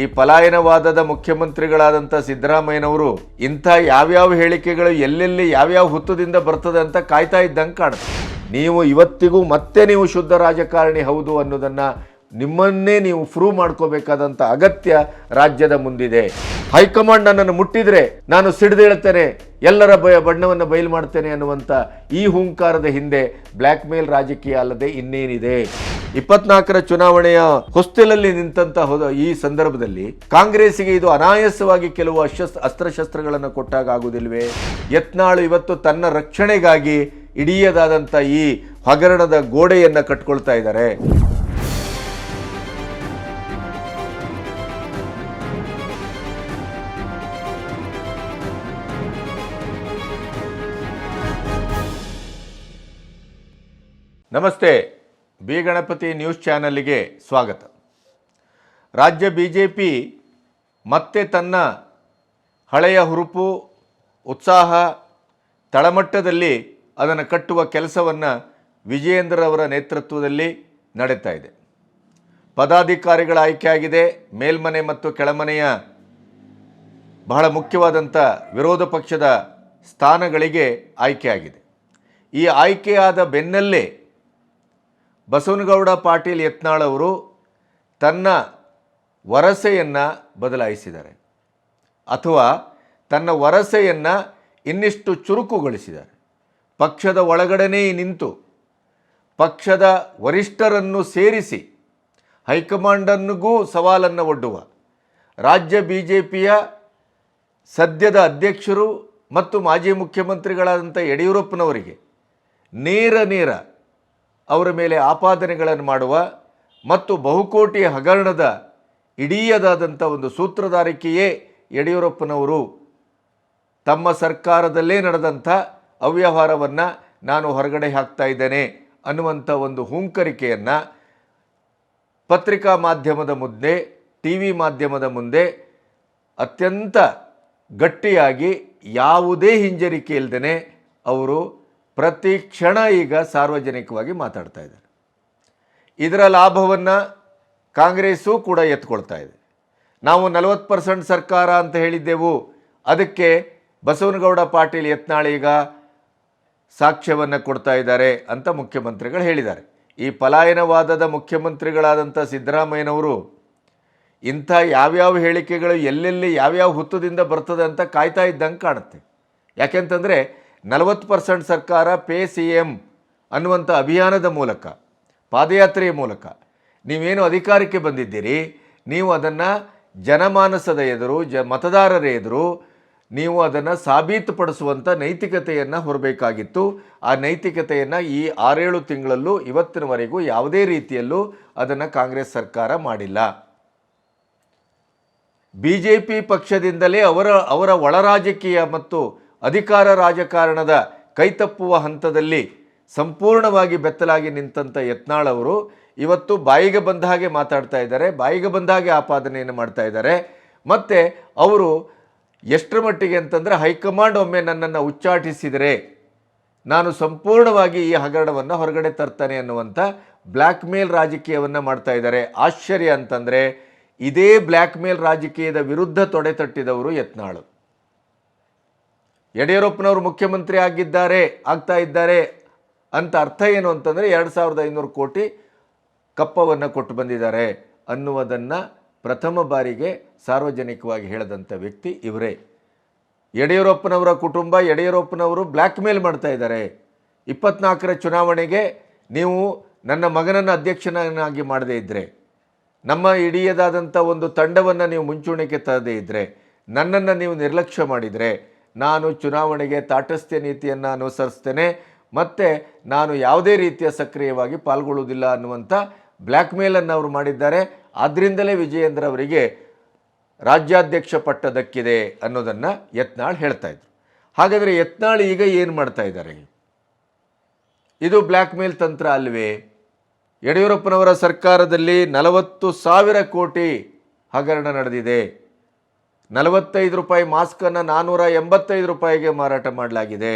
ಈ ಪಲಾಯನವಾದದ ಮುಖ್ಯಮಂತ್ರಿಗಳಾದಂಥ ಸಿದ್ದರಾಮಯ್ಯನವರು ಇಂಥ ಯಾವ್ಯಾವ ಹೇಳಿಕೆಗಳು ಎಲ್ಲೆಲ್ಲಿ ಯಾವ್ಯಾವ ಹುತ್ತದಿಂದ ಬರ್ತದೆ ಅಂತ ಕಾಯ್ತಾ ಇದ್ದಂಗೆ ಕಾಣುತ್ತೆ. ನೀವು ಇವತ್ತಿಗೂ ಮತ್ತೆ ನೀವು ಶುದ್ಧ ರಾಜಕಾರಣಿ ಹೌದು ಅನ್ನೋದನ್ನು ನಿಮ್ಮನ್ನೇ ನೀವು ಪ್ರೂವ್ ಮಾಡ್ಕೋಬೇಕಾದಂಥ ಅಗತ್ಯ ರಾಜ್ಯದ ಮುಂದಿದೆ. ಹೈಕಮಾಂಡ್ ನನ್ನನ್ನು ಮುಟ್ಟಿದರೆ ನಾನು ಸಿಡಿದೇಳ್ತೇನೆ, ಎಲ್ಲರ ಬಯ ಬಣ್ಣವನ್ನು ಬಯಲು ಮಾಡ್ತೇನೆ ಅನ್ನುವಂಥ ಈ ಹುಂಕಾರದ ಹಿಂದೆ ಬ್ಲ್ಯಾಕ್ ಮೇಲ್ ರಾಜಕೀಯ ಅಲ್ಲದೆ ಇನ್ನೇನಿದೆ. ಇಪ್ಪತ್ನಾಲ್ಕರ ಚುನಾವಣೆಯ ಹೊಸ್ತಿಲಲ್ಲಿ ಹೋದ ಈ ಸಂದರ್ಭದಲ್ಲಿ ಕಾಂಗ್ರೆಸ್ಗೆ ಇದು ಅನಾಯಾಸವಾಗಿ ಕೆಲವು ಅಸ್ತ್ರಶಸ್ತ್ರಗಳನ್ನು ಕೊಟ್ಟಾಗ ಆಗುವುದಿಲ್ವೇ ಯತ್ನಾಳು ಇವತ್ತು ತನ್ನ ರಕ್ಷಣೆಗಾಗಿ ಇಡೀಯದಾದಂಥ ಈ ಹಗರಣದ ಗೋಡೆಯನ್ನು ಕಟ್ಕೊಳ್ತಾ ಇದ್ದಾರೆ. ನಮಸ್ತೆ. ಬಿ ಗಣಪತಿ ನ್ಯೂಸ್ ಚಾನಲ್ಗೆ ಸ್ವಾಗತ. ರಾಜ್ಯ ಬಿ ಜೆ ಪಿ ಮತ್ತೆ ತನ್ನ ಹಳೆಯ ಹುರುಪು, ಉತ್ಸಾಹ, ತಳಮಟ್ಟದಲ್ಲಿ ಅದನ್ನು ಕಟ್ಟುವ ಕೆಲಸವನ್ನು ವಿಜಯೇಂದ್ರರವರ ನೇತೃತ್ವದಲ್ಲಿ ನಡೀತಾ ಇದೆ. ಪದಾಧಿಕಾರಿಗಳ ಆಯ್ಕೆಯಾಗಿದೆ. ಮೇಲ್ಮನೆ ಮತ್ತು ಕೆಳಮನೆಯ ಬಹಳ ಮುಖ್ಯವಾದಂಥ ವಿರೋಧ ಪಕ್ಷದ ಸ್ಥಾನಗಳಿಗೆ ಆಯ್ಕೆಯಾಗಿದೆ. ಈ ಆಯ್ಕೆಯಾದ ಬೆನ್ನಲ್ಲೇ ಬಸವನಗೌಡ ಪಾಟೀಲ್ ಯತ್ನಾಳ್ ಅವರು ತನ್ನ ವರಸೆಯನ್ನು ಬದಲಾಯಿಸಿದ್ದಾರೆ. ಅಥವಾ ತನ್ನ ವರಸೆಯನ್ನು ಇನ್ನಿಷ್ಟು ಚುರುಕುಗೊಳಿಸಿದ್ದಾರೆ. ಪಕ್ಷದ ಒಳಗಡೆನೇ ನಿಂತು ಪಕ್ಷದ ವರಿಷ್ಠರನ್ನು ಸೇರಿಸಿ ಹೈಕಮಾಂಡನ್ನಿಗೂ ಸವಾಲನ್ನು ಒಡ್ಡುವ ರಾಜ್ಯ ಬಿ ಜೆ ಪಿಯ ಸದ್ಯದ ಅಧ್ಯಕ್ಷರು ಮತ್ತು ಮಾಜಿ ಮುಖ್ಯಮಂತ್ರಿಗಳಾದಂಥ ಯಡಿಯೂರಪ್ಪನವರಿಗೆ ನೇರ ನೇರ ಅವರ ಮೇಲೆ ಆಪಾದನೆಗಳನ್ನು ಮಾಡುವ ಮತ್ತು ಬಹುಕೋಟಿ ಹಗರಣದ ಇಡೀಯದಾದಂಥ ಒಂದು ಸೂತ್ರಧಾರಿಕೆಯೇ ಯಡಿಯೂರಪ್ಪನವರು. ತಮ್ಮ ಸರ್ಕಾರದಲ್ಲೇ ನಡೆದಂಥ ಅವ್ಯವಹಾರವನ್ನು ನಾನು ಹೊರಗಡೆ ಹಾಕ್ತಾ ಇದ್ದೇನೆ ಅನ್ನುವಂಥ ಒಂದು ಹುಂಕರಿಕೆಯನ್ನು ಪತ್ರಿಕಾ ಮಾಧ್ಯಮದ ಮುಂದೆ ಟಿ ವಿ ಮಾಧ್ಯಮದ ಮುಂದೆ ಅತ್ಯಂತ ಗಟ್ಟಿಯಾಗಿ ಯಾವುದೇ ಹಿಂಜರಿಕೆ ಇಲ್ಲದೇ ಅವರು ಪ್ರತಿ ಕ್ಷಣ ಈಗ ಸಾರ್ವಜನಿಕವಾಗಿ ಮಾತಾಡ್ತಾ ಇದ್ದಾರೆ. ಇದರ ಲಾಭವನ್ನು ಕಾಂಗ್ರೆಸ್ಸು ಕೂಡ ಎತ್ಕೊಳ್ತಾ ಇದೆ. ನಾವು ನಲವತ್ತು ಪರ್ಸೆಂಟ್ ಸರ್ಕಾರ ಅಂತ ಹೇಳಿದ್ದೆವು. ಅದಕ್ಕೆ ಬಸವನಗೌಡ ಪಾಟೀಲ್ ಯತ್ನಾಳ್ ಈಗ ಸಾಕ್ಷ್ಯವನ್ನು ಕೊಡ್ತಾ ಇದ್ದಾರೆ ಅಂತ ಮುಖ್ಯಮಂತ್ರಿಗಳು ಹೇಳಿದ್ದಾರೆ. ಈ ಪಲಾಯನವಾದದ ಮುಖ್ಯಮಂತ್ರಿಗಳಾದಂಥ ಸಿದ್ದರಾಮಯ್ಯನವರು ಇಂಥ ಯಾವ್ಯಾವ ಹೇಳಿಕೆಗಳು ಎಲ್ಲೆಲ್ಲಿ ಯಾವ್ಯಾವ ಹುತ್ತದಿಂದ ಬರ್ತದೆ ಅಂತ ಕಾಯ್ತಾ ಇದ್ದಂಗೆ ಕಾಣುತ್ತೆ. ಯಾಕೆಂತಂದರೆ ನಲವತ್ತು ಪರ್ಸೆಂಟ್ ಸರ್ಕಾರ ಪೇ ಸಿ ಎಂ ಅನ್ನುವಂಥ ಅಭಿಯಾನದ ಮೂಲಕ, ಪಾದಯಾತ್ರೆಯ ಮೂಲಕ ನೀವೇನು ಅಧಿಕಾರಕ್ಕೆ ಬಂದಿದ್ದೀರಿ, ನೀವು ಅದನ್ನು ಜನಮಾನಸದ ಎದುರು, ಜ ಮತದಾರರ ಎದುರು ನೀವು ಅದನ್ನು ಸಾಬೀತುಪಡಿಸುವಂಥ ನೈತಿಕತೆಯನ್ನು ಹೊರಬೇಕಾಗಿತ್ತು. ಆ ನೈತಿಕತೆಯನ್ನು ಈ ಆರೇಳು ತಿಂಗಳಲ್ಲೂ ಇವತ್ತಿನವರೆಗೂ ಯಾವುದೇ ರೀತಿಯಲ್ಲೂ ಅದನ್ನು ಕಾಂಗ್ರೆಸ್ ಸರ್ಕಾರ ಮಾಡಿಲ್ಲ. ಬಿ ಜೆ ಪಿ ಪಕ್ಷದಿಂದಲೇ ಅವರ ಅವರ ಒಳ ರಾಜಕೀಯ ಮತ್ತು ಅಧಿಕಾರ ರಾಜಕಾರಣದ ಕೈತಪ್ಪುವ ಹಂತದಲ್ಲಿ ಸಂಪೂರ್ಣವಾಗಿ ಬೆತ್ತಲಾಗಿ ನಿಂತಂಥ ಯತ್ನಾಳ್ ಅವರು ಇವತ್ತು ಬಾಯಿಗೆ ಬಂದ ಹಾಗೆ ಮಾತಾಡ್ತಾ ಇದ್ದಾರೆ, ಬಾಯಿಗೆ ಬಂದ ಹಾಗೆ ಆಪಾದನೆಯನ್ನು ಮಾಡ್ತಾ ಇದ್ದಾರೆ. ಮತ್ತು ಅವರು ಎಷ್ಟರ ಮಟ್ಟಿಗೆ ಅಂತಂದರೆ ಹೈಕಮಾಂಡ್ ಒಮ್ಮೆ ನನ್ನನ್ನು ಉಚ್ಚಾಟಿಸಿದರೆ ನಾನು ಸಂಪೂರ್ಣವಾಗಿ ಈ ಹಗರಣವನ್ನು ಹೊರಗಡೆ ತರ್ತಾನೆ ಅನ್ನುವಂಥ ಬ್ಲ್ಯಾಕ್ ಮೇಲ್ ರಾಜಕೀಯವನ್ನು ಮಾಡ್ತಾ ಇದ್ದಾರೆ. ಆಶ್ಚರ್ಯ ಅಂತಂದರೆ ಇದೇ ಬ್ಲ್ಯಾಕ್ ಮೇಲ್ ರಾಜಕೀಯದ ವಿರುದ್ಧ ತೊಡೆ ತಟ್ಟಿದವರು ಯತ್ನಾಳು. ಯಡಿಯೂರಪ್ಪನವರು ಮುಖ್ಯಮಂತ್ರಿ ಆಗಿದ್ದಾರೆ, ಆಗ್ತಾ ಇದ್ದಾರೆ ಅಂತ ಅರ್ಥ ಏನು ಅಂತಂದರೆ ಎರಡು ಸಾವಿರದ ಐನೂರು ಕೋಟಿ ಕಪ್ಪವನ್ನು ಕೊಟ್ಟು ಬಂದಿದ್ದಾರೆ ಅನ್ನುವುದನ್ನು ಪ್ರಥಮ ಬಾರಿಗೆ ಸಾರ್ವಜನಿಕವಾಗಿ ಹೇಳಿದಂಥ ವ್ಯಕ್ತಿ ಇವರೇ. ಯಡಿಯೂರಪ್ಪನವರ ಕುಟುಂಬ, ಯಡಿಯೂರಪ್ಪನವರು ಬ್ಲ್ಯಾಕ್ ಮೇಲ್ ಮಾಡ್ತಾ ಇದ್ದಾರೆ. ಇಪ್ಪತ್ನಾಲ್ಕರ ಚುನಾವಣೆಗೆ ನೀವು ನನ್ನ ಮಗನನ್ನು ಅಧ್ಯಕ್ಷನನ್ನಾಗಿ ಮಾಡದೇ ಇದ್ದರೆ ನಮ್ಮ ಇಡಿಯದಾದಂಥ ಒಂದು ತಂಡವನ್ನು ನೀವು ಮುಂಚೂಣಿಕೆ ತರದೇ ಇದ್ದರೆ ನನ್ನನ್ನು ನೀವು ನಿರ್ಲಕ್ಷ್ಯ ಮಾಡಿದರೆ ನಾನು ಚುನಾವಣೆಗೆ ತಾಟಸ್ಥ್ಯ ನೀತಿಯನ್ನು ಅನುಸರಿಸ್ತೇನೆ, ಮತ್ತು ನಾನು ಯಾವುದೇ ರೀತಿಯ ಸಕ್ರಿಯವಾಗಿ ಪಾಲ್ಗೊಳ್ಳುವುದಿಲ್ಲ ಅನ್ನುವಂಥ ಬ್ಲ್ಯಾಕ್ ಮೇಲನ್ನು ಅವರು ಮಾಡಿದ್ದಾರೆ. ಆದ್ದರಿಂದಲೇ ವಿಜಯೇಂದ್ರ ಅವರಿಗೆ ರಾಜ್ಯಾಧ್ಯಕ್ಷ ಪಟ್ಟ ದಕ್ಕಿದೆ ಅನ್ನೋದನ್ನು ಯತ್ನಾಳ್ ಹೇಳ್ತಾ ಇದ್ರು. ಹಾಗಾದರೆ ಯತ್ನಾಳ್ ಈಗ ಏನು ಮಾಡ್ತಾ ಇದ್ದಾರೆ ಇದು ಬ್ಲ್ಯಾಕ್ ಮೇಲ್ ತಂತ್ರ ಅಲ್ವೇ? ಯಡಿಯೂರಪ್ಪನವರ ಸರ್ಕಾರದಲ್ಲಿ ನಲವತ್ತು ಸಾವಿರ ಕೋಟಿ ಹಗರಣ ನಡೆದಿದೆ. ನಲವತ್ತೈದು ರೂಪಾಯಿ ಮಾಸ್ಕನ್ನು ನಾನ್ನೂರ ಎಂಬತ್ತೈದು ರೂಪಾಯಿಗೆ ಮಾರಾಟ ಮಾಡಲಾಗಿದೆ.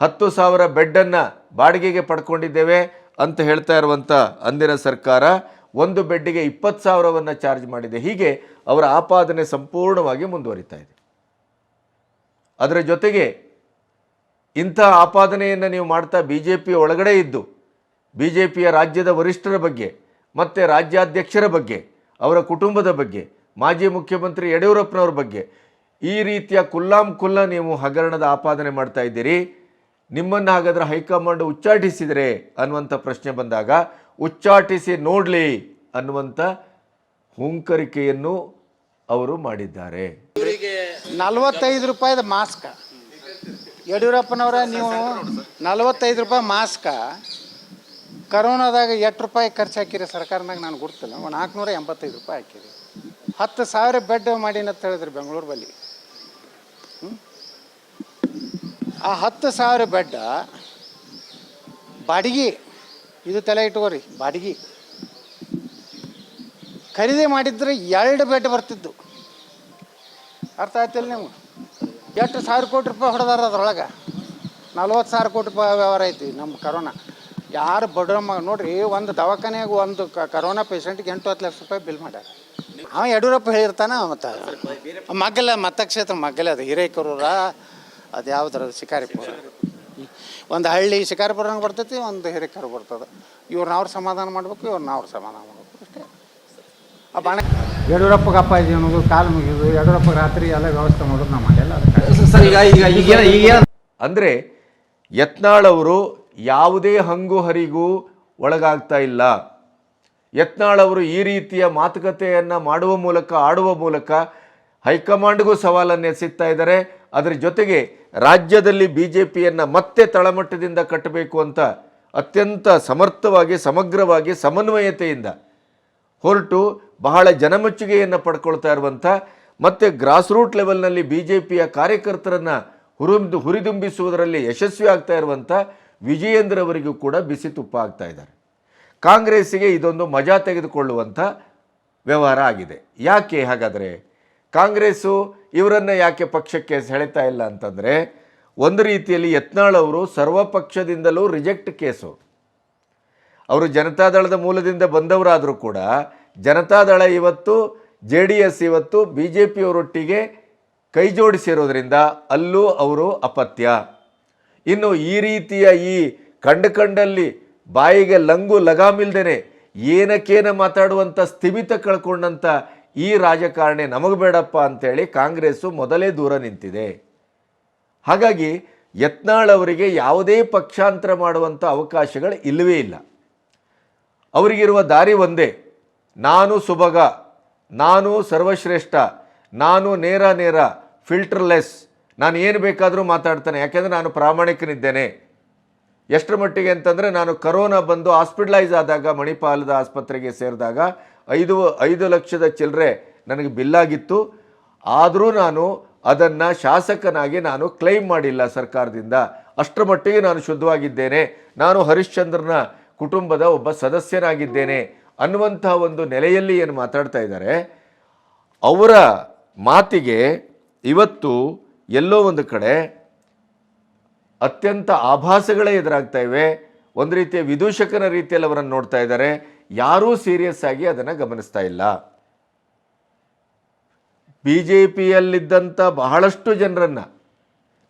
ಹತ್ತು ಸಾವಿರ ಬೆಡ್ಡನ್ನು ಬಾಡಿಗೆಗೆ ಪಡ್ಕೊಂಡಿದ್ದೇವೆ ಅಂತ ಹೇಳ್ತಾ ಇರುವಂಥ ಅಂದಿನ ಸರ್ಕಾರ ಒಂದು ಬೆಡ್ಡಿಗೆ ಇಪ್ಪತ್ತು ಸಾವಿರವನ್ನು ಚಾರ್ಜ್ ಮಾಡಿದೆ. ಹೀಗೆ ಅವರ ಆಪಾದನೆ ಸಂಪೂರ್ಣವಾಗಿ ಮುಂದುವರಿತಾ ಇದೆ. ಅದರ ಜೊತೆಗೆ ಇಂಥ ಆಪಾದನೆಯನ್ನು ನೀವು ಮಾಡ್ತಾ ಬಿ ಜೆ ಪಿಯ ಒಳಗಡೆ ಇದ್ದು ಬಿ ಜೆ ಪಿಯ ರಾಜ್ಯದ ವರಿಷ್ಠರ ಬಗ್ಗೆ ಮತ್ತು ರಾಜ್ಯಾಧ್ಯಕ್ಷರ ಬಗ್ಗೆ, ಅವರ ಕುಟುಂಬದ ಬಗ್ಗೆ ಮಾಜಿ ಮುಖ್ಯಮಂತ್ರಿ ಯಡಿಯೂರಪ್ಪನವ್ರ ಬಗ್ಗೆ. ಈ ರೀತಿಯ ಕುಲ್ಲಾಂ ಕುಲ್ಲ ನೀವು ಹಗರಣದ ಆಪಾದನೆ ಮಾಡ್ತಾ ಇದ್ದೀರಿ. ನಿಮ್ಮನ್ನು ಹಾಗಾದ್ರೆ ಹೈಕಮಾಂಡ್ ಉಚ್ಚಾಟಿಸಿದರೆ ಅನ್ನುವಂಥ ಪ್ರಶ್ನೆ ಬಂದಾಗ, ಉಚ್ಚಾಟಿಸಿ ನೋಡಲಿ ಅನ್ನುವಂಥ ಹುಂಕರಿಕೆಯನ್ನು ಅವರು ಮಾಡಿದ್ದಾರೆ. ನಲವತ್ತೈದು ರೂಪಾಯಿದ ಮಾಸ್ಕ. ಯಡಿಯೂರಪ್ಪನವರ, ನೀವು ನಲವತ್ತೈದು ರೂಪಾಯಿ ಮಾಸ್ಕ. ಕರೋನಾದಾಗ ಎಷ್ಟು ರೂಪಾಯಿ ಖರ್ಚು ಹಾಕಿರಿ ಸರ್ಕಾರನಾಗ ನಾನು ಗುರ್ತಿಲ್ಲ ಒಂದು ನಾಲ್ಕುನೂರ ಎಂಬತ್ತೈದು ರೂಪಾಯಿ ಹಾಕಿರಿ. ಹತ್ತು ಸಾವಿರ ಬೆಡ್ ಅಂತ ಹೇಳಿದ್ರಿ ಬೆಂಗಳೂರು ಬಲ್ಲಿ. ಆ ಹತ್ತು ಸಾವಿರ ಬೆಡ್ ಬಾಡಿಗೆ, ಇದು ತಲೆ ಇಟ್ಕೋರಿ, ಬಾಡಿಗೆ. ಖರೀದಿ ಮಾಡಿದ್ರೆ ಎರಡು ಬೆಡ್ ಬರ್ತಿದ್ದು. ಅರ್ಥ ಆಯ್ತಿಲ್ಲ ನೀವು ಎಷ್ಟು ಸಾವಿರ ಕೋಟಿ ರೂಪಾಯಿ ಹೊಡೆದಾರ ಅದ್ರೊಳಗೆ? ನಲ್ವತ್ತು ಸಾವಿರ ಕೋಟಿ ರೂಪಾಯಿ ವ್ಯವಹಾರ ಐತಿ ನಮ್ಮ ಕರೋನಾ. ಯಾರು ಬಡ್ರಮ್ಮ, ನೋಡ್ರಿ, ಒಂದು ದವಾಖಾನೆಯಾಗ ಒಂದು ಕರೋನಾ ಪೇಷಂಟ್ಗೆ ಎಂಟು ಹತ್ತು ಲಕ್ಷ ರೂಪಾಯಿ ಬಿಲ್ ಮಾಡ್ಯಾರ. ಅವ ಯಡಿಯೂರಪ್ಪ ಹೇಳಿರ್ತಾನ ಮತ್ತು ಮಗ್ಗಲ ಮತಕ್ಷೇತ್ರ ಮಗ್ಗಲ ಅದು ಹಿರೇಕರೂರ ಅದು ಯಾವ್ದ್ರ ಶಿಕಾರಿಪುರ. ಒಂದು ಹಳ್ಳಿ ಶಿಕಾರಿಪುರ ಬರ್ತೈತಿ ಒಂದು ಹಿರೇಕರು ಬರ್ತದೆ. ಇವ್ರನ್ನ ಅವ್ರು ಸಮಾಧಾನ ಮಾಡ್ಬೇಕು ಇವ್ರನ್ನ ಅವ್ರು ಸಮಾಧಾನ ಮಾಡ್ಬೇಕು ಅಷ್ಟೇ. ಆ ಬಾಣ ಯಡಿಯೂರಪ್ಪಗೆ ಅಪ್ಪ ಇದೆ ಅನ್ನೋದು ಕಾಲು ಮುಗಿದು ಯಡಿಯೂರಪ್ಪ ರಾತ್ರಿ ಎಲ್ಲ ವ್ಯವಸ್ಥೆ ಮಾಡೋದು ನಾವು ಮಾಡಿಲ್ಲ ಅದಕ್ಕೆ ಈಗ ಅಂದರೆ ಯತ್ನಾಳ್ ಅವರು ಯಾವುದೇ ಹಂಗು ಹರಿಗೂ ಒಳಗಾಗ್ತಾ ಇಲ್ಲ. ಯತ್ನಾಳ್ ಅವರು ಈ ರೀತಿಯ ಮಾತುಕತೆಯನ್ನು ಮಾಡುವ ಮೂಲಕ, ಆಡುವ ಮೂಲಕ ಹೈಕಮಾಂಡ್ಗೂ ಸವಾಲನ್ನು ಎಸೆಗ್ತಾ ಇದ್ದಾರೆ. ಅದರ ಜೊತೆಗೆ ರಾಜ್ಯದಲ್ಲಿ ಬಿ ಜೆ ಪಿಯನ್ನು ಮತ್ತೆ ತಳಮಟ್ಟದಿಂದ ಕಟ್ಟಬೇಕು ಅಂತ ಅತ್ಯಂತ ಸಮರ್ಥವಾಗಿ, ಸಮಗ್ರವಾಗಿ, ಸಮನ್ವಯತೆಯಿಂದ ಹೊರಟು ಬಹಳ ಜನಮೆಚ್ಚುಗೆಯನ್ನು ಪಡ್ಕೊಳ್ತಾ ಇರುವಂಥ ಮತ್ತು ಗ್ರಾಸ್ ರೂಟ್ ಲೆವೆಲ್ನಲ್ಲಿ ಬಿ ಜೆ ಪಿಯ ಕಾರ್ಯಕರ್ತರನ್ನು ಹುರಿದು ಹುರಿದುಂಬಿಸುವುದರಲ್ಲಿ ಯಶಸ್ವಿ ಆಗ್ತಾ ಇರುವಂಥ ವಿಜಯೇಂದ್ರ ಅವರಿಗೂ ಕೂಡ ಬಿಸಿ ತುಪ್ಪ ಆಗ್ತಾ ಇದ್ದಾರೆ. ಕಾಂಗ್ರೆಸ್ಸಿಗೆ ಇದೊಂದು ಮಜಾ ತೆಗೆದುಕೊಳ್ಳುವಂಥ ವ್ಯವಹಾರ ಆಗಿದೆ. ಯಾಕೆ ಹಾಗಾದರೆ? ಕಾಂಗ್ರೆಸ್ಸು ಇವರನ್ನು ಯಾಕೆ ಪಕ್ಷಕ್ಕೆ ಸೆಳೆತಾ ಇಲ್ಲ ಅಂತಂದರೆ, ಒಂದು ರೀತಿಯಲ್ಲಿ ಯತ್ನಾಳ್ ಅವರು ಸರ್ವಪಕ್ಷದಿಂದಲೂ ರಿಜೆಕ್ಟ್ ಕೇಸು. ಅವರು ಜನತಾದಳದ ಮೂಲದಿಂದ ಬಂದವರಾದರೂ ಕೂಡ ಜನತಾದಳ ಇವತ್ತು, ಜೆ ಡಿ ಎಸ್ ಇವತ್ತು ಬಿ ಜೆ ಪಿಯವರೊಟ್ಟಿಗೆ ಕೈ ಜೋಡಿಸಿರೋದ್ರಿಂದ ಅಲ್ಲೂ ಅವರು ಅಪತ್ಯ. ಇನ್ನು ಈ ರೀತಿಯ ಈ ಕಂಡು ಕಂಡಲ್ಲಿ ಬಾಯಿಗೆ ಲಂಗು ಲಗಾಮಿಲ್ದೇನೆ ಏನಕ್ಕೇನ ಮಾತಾಡುವಂಥ ಸ್ಥಿಮಿತ ಕಳ್ಕೊಂಡಂಥ ಈ ರಾಜಕಾರಣಿ ನಮಗೆ ಬೇಡಪ್ಪ ಅಂತೇಳಿ ಕಾಂಗ್ರೆಸ್ಸು ಮೊದಲೇ ದೂರ ನಿಂತಿದೆ. ಹಾಗಾಗಿ ಯತ್ನಾಳ್ ಅವರಿಗೆ ಯಾವುದೇ ಪಕ್ಷಾಂತರ ಮಾಡುವಂಥ ಅವಕಾಶಗಳು ಇಲ್ಲವೇ ಇಲ್ಲ. ಅವರಿಗಿರುವ ದಾರಿ ಒಂದೇ, ನಾನು ಸುಭಗ, ನಾನು ಸರ್ವಶ್ರೇಷ್ಠ, ನಾನು ನೇರ ನೇರ, ಫಿಲ್ಟರ್ಲೆಸ್ ನಾನು ಏನು ಬೇಕಾದರೂ ಮಾತಾಡ್ತಾನೆ, ಯಾಕೆಂದರೆ ನಾನು ಪ್ರಾಮಾಣಿಕನಿದ್ದೇನೆ. ಎಷ್ಟರ ಮಟ್ಟಿಗೆ ಅಂತಂದರೆ ನಾನು ಕರೋನಾ ಬಂದು ಹಾಸ್ಪಿಟಲೈಸ್ ಆದಾಗ ಮಣಿಪಾಲದ ಆಸ್ಪತ್ರೆಗೆ ಸೇರಿದಾಗ ಐದು ಐದು ಲಕ್ಷದ ಚಿಲ್ಲರೆ ನನಗೆ ಬಿಲ್ಲಾಗಿತ್ತು ಆದರೂ ನಾನು ಅದನ್ನು ಶಾಸಕನಾಗಿ ನಾನು ಕ್ಲೈಮ್ ಮಾಡಿಲ್ಲ ಸರ್ಕಾರದಿಂದ. ಅಷ್ಟರ ಮಟ್ಟಿಗೆ ನಾನು ಶುದ್ಧವಾಗಿದ್ದೇನೆ. ನಾನು ಹರಿಶ್ಚಂದ್ರನ ಕುಟುಂಬದ ಒಬ್ಬ ಸದಸ್ಯನಾಗಿದ್ದೇನೆ ಅನ್ನುವಂಥ ಒಂದು ನೆಲೆಯಲ್ಲಿ ಏನು ಮಾತಾಡ್ತಾ ಇದ್ದಾರೆ. ಅವರ ಮಾತಿಗೆ ಇವತ್ತು ಎಲ್ಲೋ ಒಂದು ಕಡೆ ಅತ್ಯಂತ ಆಭಾಸಗಳೇ ಎದುರಾಗ್ತಾ ಇವೆ. ಒಂದು ರೀತಿಯ ವಿದೂಷಕನ ರೀತಿಯಲ್ಲಿ ಅವರನ್ನು ನೋಡ್ತಾ ಇದ್ದಾರೆ. ಯಾರೂ ಸೀರಿಯಸ್ ಆಗಿ ಅದನ್ನು ಗಮನಿಸ್ತಾ ಇಲ್ಲ. ಬಿ ಜೆ ಪಿಯಲ್ಲಿದ್ದಂಥ ಬಹಳಷ್ಟು ಜನರನ್ನು,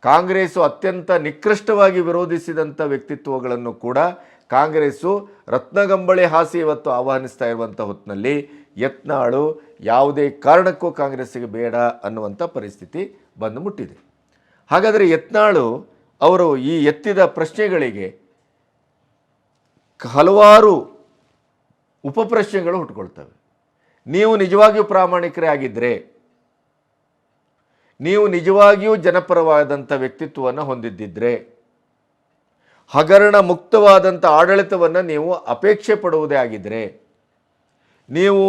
ಕಾಂಗ್ರೆಸ್ಸು ಅತ್ಯಂತ ನಿಕೃಷ್ಟವಾಗಿ ವಿರೋಧಿಸಿದಂಥ ವ್ಯಕ್ತಿತ್ವಗಳನ್ನು ಕೂಡ ಕಾಂಗ್ರೆಸ್ಸು ರತ್ನಗಂಬಳಿ ಹಾಸಿ ಇವತ್ತು ಆಹ್ವಾನಿಸ್ತಾ ಇರುವಂಥ ಹೊತ್ತಿನಲ್ಲಿ ಯತ್ನಾಳು ಯಾವುದೇ ಕಾರಣಕ್ಕೂ ಕಾಂಗ್ರೆಸ್ಸಿಗೆ ಬೇಡ ಅನ್ನುವಂಥ ಪರಿಸ್ಥಿತಿ ಬಂದು ಮುಟ್ಟಿದೆ. ಹಾಗಾದರೆ ಯತ್ನಾಳು ಅವರು ಈ ಎತ್ತಿದ ಪ್ರಶ್ನೆಗಳಿಗೆ ಹಲವಾರು ಉಪಪ್ರಶ್ನೆಗಳು ಹುಟ್ಕೊಳ್ತವೆ. ನೀವು ನಿಜವಾಗಿಯೂ ಪ್ರಾಮಾಣಿಕರೇ ಆಗಿದ್ದರೆ ನೀವು ನಿಜವಾಗಿಯೂ ಜನಪರವಾದಂಥ ವ್ಯಕ್ತಿತ್ವವನ್ನು ಹೊಂದಿದ್ದಿದ್ರೆ, ಹಗರಣ ಮುಕ್ತವಾದಂಥ ಆಡಳಿತವನ್ನು ನೀವು ಅಪೇಕ್ಷೆ ಪಡುವುದೇ ಆಗಿದ್ದರೆ ನೀವು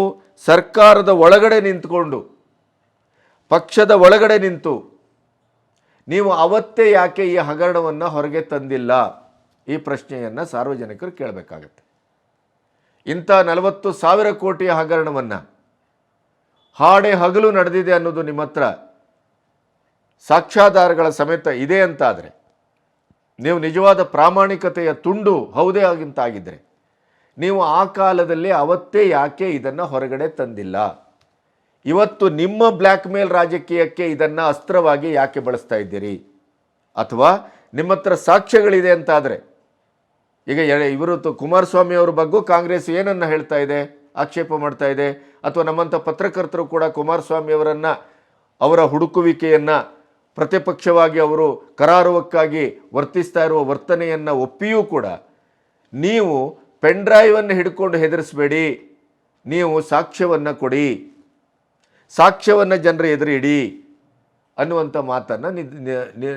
ಸರ್ಕಾರದ ಒಳಗಡೆ ನಿಂತ್ಕೊಂಡು, ಪಕ್ಷದ ಒಳಗಡೆ ನಿಂತು ನೀವು ಅವತ್ತೇ ಯಾಕೆ ಈ ಹಗರಣವನ್ನು ಹೊರಗೆ ತಂದಿಲ್ಲ? ಈ ಪ್ರಶ್ನೆಯನ್ನು ಸಾರ್ವಜನಿಕರು ಕೇಳಬೇಕಾಗತ್ತೆ. ಇಂಥ ನಲವತ್ತು ಸಾವಿರ ಕೋಟಿಯ ಹಗರಣವನ್ನು ಹಾಡೆ ಹಗಲು ನಡೆದಿದೆ ಅನ್ನೋದು ನಿಮ್ಮ ಹತ್ರ ಸಾಕ್ಷ್ಯಾಧಾರಗಳ ಸಮೇತ ಇದೆ ಅಂತಾದರೆ, ನೀವು ನಿಜವಾದ ಪ್ರಾಮಾಣಿಕತೆಯ ತುಂಡು ಹೌದೇ ಆಗಿಂತಾಗಿದ್ದರೆ ನೀವು ಆ ಕಾಲದಲ್ಲಿ ಅವತ್ತೇ ಯಾಕೆ ಇದನ್ನು ಹೊರಗಡೆ ತಂದಿಲ್ಲ? ಇವತ್ತು ನಿಮ್ಮ ಬ್ಲ್ಯಾಕ್ ಮೇಲ್ ರಾಜಕೀಯಕ್ಕೆ ಇದನ್ನು ಅಸ್ತ್ರವಾಗಿ ಯಾಕೆ ಬಳಸ್ತಾ ಇದ್ದೀರಿ? ಅಥವಾ ನಿಮ್ಮ ಹತ್ರ ಸಾಕ್ಷ್ಯಗಳಿದೆ ಅಂತಾದರೆ? ಈಗ ಇವರು ಕುಮಾರಸ್ವಾಮಿ ಅವ್ರ ಬಗ್ಗೆ ಕಾಂಗ್ರೆಸ್ ಏನನ್ನ ಹೇಳ್ತಾ ಇದೆ, ಆಕ್ಷೇಪ ಮಾಡ್ತಾ ಇದೆ, ಅಥವಾ ನಮ್ಮಂಥ ಪತ್ರಕರ್ತರು ಕೂಡ ಕುಮಾರಸ್ವಾಮಿ ಅವರನ್ನು, ಅವರ ಹುಡುಕುವಿಕೆಯನ್ನು ಪ್ರತಿಪಕ್ಷವಾಗಿ ಅವರು ಕರಾರುವಕ್ಕಾಗಿ ವರ್ತಿಸ್ತಾ ಇರುವ ವರ್ತನೆಯನ್ನು ಒಪ್ಪಿಯೂ ಕೂಡ ನೀವು ಪೆನ್ ಡ್ರೈವನ್ನು ಹಿಡ್ಕೊಂಡು ಹೆದರಿಸಬೇಡಿ, ನೀವು ಸಾಕ್ಷ್ಯವನ್ನು ಕೊಡಿ. ಸಾಕ್ಷ್ಯವನ್ನು ಜನರ ಎದುರು ಇಡಿ ಅನ್ನುವಂಥ ಮಾತನ್ನು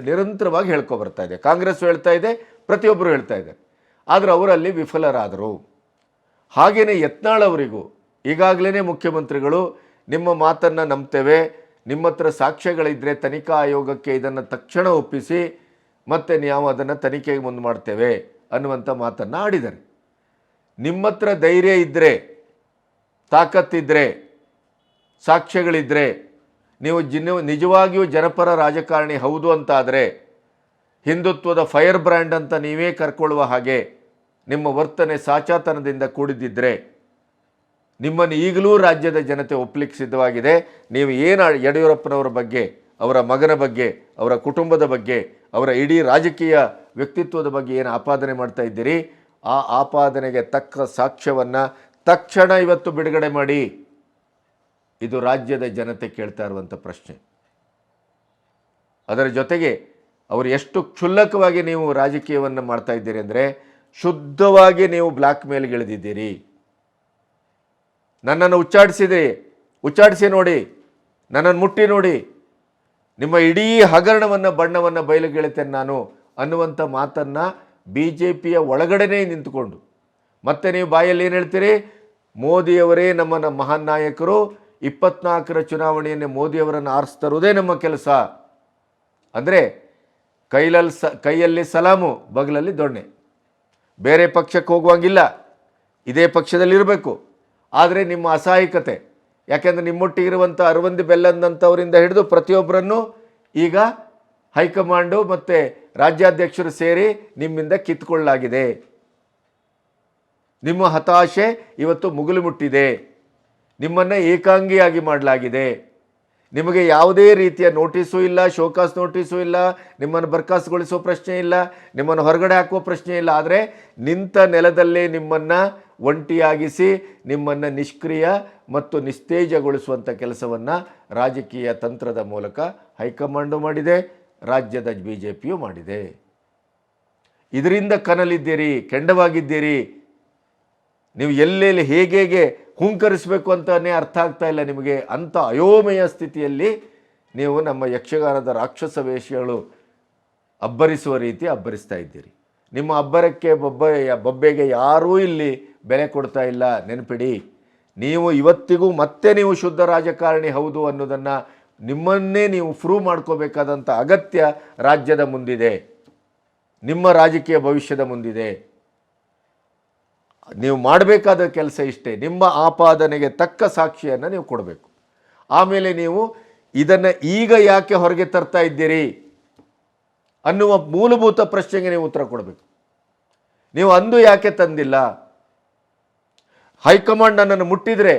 ನಿರಂತರವಾಗಿ ಹೇಳ್ಕೊಬರ್ತಾ ಇದೆ. ಕಾಂಗ್ರೆಸ್ ಹೇಳ್ತಾ ಇದೆ ಪ್ರತಿಯೊಬ್ಬರು ಹೇಳ್ತಾ ಇದ್ದಾರೆ. ಆದರೆ ಅವರಲ್ಲಿ ವಿಫಲರಾದರು. ಹಾಗೆಯೇ ಯತ್ನಾಳ್ ಅವರಿಗೂ ಈಗಾಗಲೇ ಮುಖ್ಯಮಂತ್ರಿಗಳು, ನಿಮ್ಮ ಮಾತನ್ನು ನಂಬ್ತೇವೆ, ನಿಮ್ಮ ಹತ್ರ ಸಾಕ್ಷ್ಯಗಳಿದ್ದರೆ ತನಿಖಾ ಆಯೋಗಕ್ಕೆ ಇದನ್ನು ತಕ್ಷಣ ಒಪ್ಪಿಸಿ, ಮತ್ತೆ ನಾವು ಅದನ್ನು ತನಿಖೆಗೆ ಮುಂದೆ ಮಾಡ್ತೇವೆ ಅನ್ನುವಂಥ ಮಾತನ್ನು ಆಡಿದ್ದಾರೆ. ನಿಮ್ಮ ಹತ್ರ ಧೈರ್ಯ ಇದ್ದರೆ ತಾಕತ್ತಿದ್ದರೆ ಸಾಕ್ಷ್ಯಗಳಿದ್ದರೆ ನೀವು ಜಿನ್ ನಿಜವಾಗಿಯೂ ಜನಪರ ರಾಜಕಾರಣಿ ಹೌದು ಅಂತಾದರೆ ಹಿಂದುತ್ವದ ಫೈರ್ ಬ್ರ್ಯಾಂಡ್ ಅಂತ ನೀವೇ ಕರ್ಕೊಳ್ಳುವ ಹಾಗೆ ನಿಮ್ಮ ವರ್ತನೆ ಸಾಚಾತನದಿಂದ ಕೂಡಿದ್ದಿದ್ದರೆ ನಿಮ್ಮನ್ನು ಈಗಲೂ ರಾಜ್ಯದ ಜನತೆ ಒಪ್ಪಲಿಕ್ಕೆ ಸಿದ್ಧವಾಗಿದೆ ನೀವು ಏನು ಯಡಿಯೂರಪ್ಪನವರ ಬಗ್ಗೆ, ಅವರ ಮಗನ ಬಗ್ಗೆ, ಅವರ ಕುಟುಂಬದ ಬಗ್ಗೆ, ಅವರ ಇಡೀ ರಾಜಕೀಯ ವ್ಯಕ್ತಿತ್ವದ ಬಗ್ಗೆ ಏನು ಆಪಾದನೆ ಮಾಡ್ತಾ ಇದ್ದೀರಿ? ಆ ಆಪಾದನೆಗೆ ತಕ್ಕ ಸಾಕ್ಷ್ಯವನ್ನು ತಕ್ಷಣ ಇವತ್ತು ಬಿಡುಗಡೆ ಮಾಡಿ. ಇದು ರಾಜ್ಯದ ಜನತೆ ಕೇಳ್ತಾ ಇರುವಂಥ ಪ್ರಶ್ನೆ. ಅದರ ಜೊತೆಗೆ ಅವರು ಎಷ್ಟು ಕ್ಷುಲ್ಲಕವಾಗಿ ನೀವು ರಾಜಕೀಯವನ್ನು ಮಾಡ್ತಾ ಇದ್ದೀರಿ ಅಂದರೆ ಶುದ್ಧವಾಗಿ ನೀವು ಬ್ಲ್ಯಾಕ್ ಮೇಲ್ಗಿಳಿದಿದ್ದೀರಿ. ನನ್ನನ್ನು ಉಚ್ಚಾಡಿಸಿದ್ರಿ ಉಚ್ಚಾಡಿಸಿ ನೋಡಿ. ನನ್ನನ್ನು ಮುಟ್ಟಿ ನೋಡಿ. ನಿಮ್ಮ ಇಡೀ ಹಗರಣವನ್ನು, ಬಣ್ಣವನ್ನು ಬಯಲುಗೆಳಿತೇನೆ ನಾನು ಅನ್ನುವಂಥ ಮಾತನ್ನು ಬಿ ಜೆ ಪಿಯ ಒಳಗಡೆನೇ ನಿಂತುಕೊಂಡು. ಮತ್ತೆ ನೀವು ಬಾಯಲ್ಲಿ ಏನು ಹೇಳ್ತೀರಿ? ಮೋದಿಯವರೇ ನಮ್ಮ ಮಹಾನ್ ನಾಯಕರು. ಇಪ್ಪತ್ನಾಲ್ಕರ ಚುನಾವಣೆಯನ್ನೇ ಮೋದಿಯವರನ್ನು ಆರಿಸ್ತರುವುದೇ ನಮ್ಮ ಕೆಲಸ. ಅಂದರೆ ಕೈಲಲ್ಲಿ ಸ, ಕೈಯಲ್ಲಿ ಸಲಾಮು, ಬಗಲಲ್ಲಿ ದೊಣ್ಣೆ. ಬೇರೆ ಪಕ್ಷಕ್ಕೆ ಹೋಗುವಂಗಿಲ್ಲ. ಇದೇ ಪಕ್ಷದಲ್ಲಿರಬೇಕು. ಆದರೆ ನಿಮ್ಮ ಅಸಹಾಯಕತೆ. ಯಾಕೆಂದರೆ ನಿಮ್ಮೊಟ್ಟಿಗಿರುವಂಥ ಅರವಂದಿ ಬೆಲ್ಲಂದಂಥವರಿಂದ ಹಿಡಿದು ಪ್ರತಿಯೊಬ್ಬರನ್ನು ಈಗ ಹೈಕಮಾಂಡು ಮತ್ತು ರಾಜ್ಯಾಧ್ಯಕ್ಷರು ಸೇರಿ ನಿಮ್ಮಿಂದ ಕಿತ್ಕೊಳ್ಳಲಾಗಿದೆ. ನಿಮ್ಮ ಹತಾಶೆ ಇವತ್ತು ಮುಗಿಲು ಮುಟ್ಟಿದೆ. ನಿಮ್ಮನ್ನು ಏಕಾಂಗಿಯಾಗಿ ಮಾಡಲಾಗಿದೆ. ನಿಮಗೆ ಯಾವುದೇ ರೀತಿಯ ನೋಟಿಸು ಇಲ್ಲ, ಶೋಕಾಸ್ ನೋಟಿಸು ಇಲ್ಲ, ನಿಮ್ಮನ್ನು ಬರ್ಖಾಸ್ತುಗೊಳಿಸೋ ಪ್ರಶ್ನೆ ಇಲ್ಲ, ನಿಮ್ಮನ್ನು ಹೊರಗಡೆ ಹಾಕುವ ಪ್ರಶ್ನೆ ಇಲ್ಲ. ಆದರೆ ನಿಂತ ನೆಲದಲ್ಲೇ ನಿಮ್ಮನ್ನು ಒಂಟಿಯಾಗಿಸಿ, ನಿಮ್ಮನ್ನು ನಿಷ್ಕ್ರಿಯ ಮತ್ತು ನಿಸ್ತೇಜಗೊಳಿಸುವಂಥ ಕೆಲಸವನ್ನು ರಾಜಕೀಯ ತಂತ್ರದ ಮೂಲಕ ಹೈಕಮಾಂಡು ಮಾಡಿದೆ, ರಾಜ್ಯದ ಬಿ ಜೆ ಪಿಯು ಮಾಡಿದೆ. ಇದರಿಂದ ಕನಲಿದ್ದೀರಿ, ಕೆಂಡವಾಗಿದ್ದೀರಿ. ನೀವು ಎಲ್ಲೆಲ್ಲಿ ಹೇಗೆ ಹುಂಕರಿಸಬೇಕು ಅಂತಲೇ ಅರ್ಥ ಆಗ್ತಾ ಇಲ್ಲ ನಿಮಗೆ. ಅಂಥ ಅಯೋಮಯ ಸ್ಥಿತಿಯಲ್ಲಿ ನೀವು ನಮ್ಮ ಯಕ್ಷಗಾನದ ರಾಕ್ಷಸ ವೇಷಗಳು ಅಬ್ಬರಿಸುವ ರೀತಿ ಅಬ್ಬರಿಸ್ತಾ ಇದ್ದೀರಿ. ನಿಮ್ಮ ಅಬ್ಬರಕ್ಕೆ ಬೊಬ್ಬ, ಬೊಬ್ಬೆಗೆ ಯಾರೂ ಇಲ್ಲಿ ಬೆಲೆ ಕೊಡ್ತಾ ಇಲ್ಲ. ನೆನಪಿಡಿ, ನೀವು ಇವತ್ತಿಗೂ ಮತ್ತೆ ನೀವು ಶುದ್ಧ ರಾಜಕಾರಣಿ ಹೌದು ಅನ್ನೋದನ್ನು ನಿಮ್ಮನ್ನೇ ನೀವು ಪ್ರೂವ್ ಮಾಡ್ಕೋಬೇಕಾದಂಥ ಅಗತ್ಯ ರಾಜ್ಯದ ಮುಂದಿದೆ. ನಿಮ್ಮ ರಾಜಕೀಯ ಭವಿಷ್ಯದ ಮುಂದಿದೆ. ನೀವು ಮಾಡಬೇಕಾದ ಕೆಲಸ ಇಷ್ಟೇ, ನಿಮ್ಮ ಆಪಾದನೆಗೆ ತಕ್ಕ ಸಾಕ್ಷಿಯನ್ನು ನೀವು ಕೊಡಬೇಕು. ಆಮೇಲೆ ನೀವು ಇದನ್ನು ಈಗ ಯಾಕೆ ಹೊರಗೆ ತರ್ತಾ ಇದ್ದೀರಿ ಅನ್ನುವ ಮೂಲಭೂತ ಪ್ರಶ್ನೆಗೆ ನೀವು ಉತ್ತರ ಕೊಡಬೇಕು. ನೀವು ಅಂದು ಯಾಕೆ ತಂದಿಲ್ಲ? ಹೈಕಮಾಂಡ್ ನನ್ನನ್ನು ಮುಟ್ಟಿದರೆ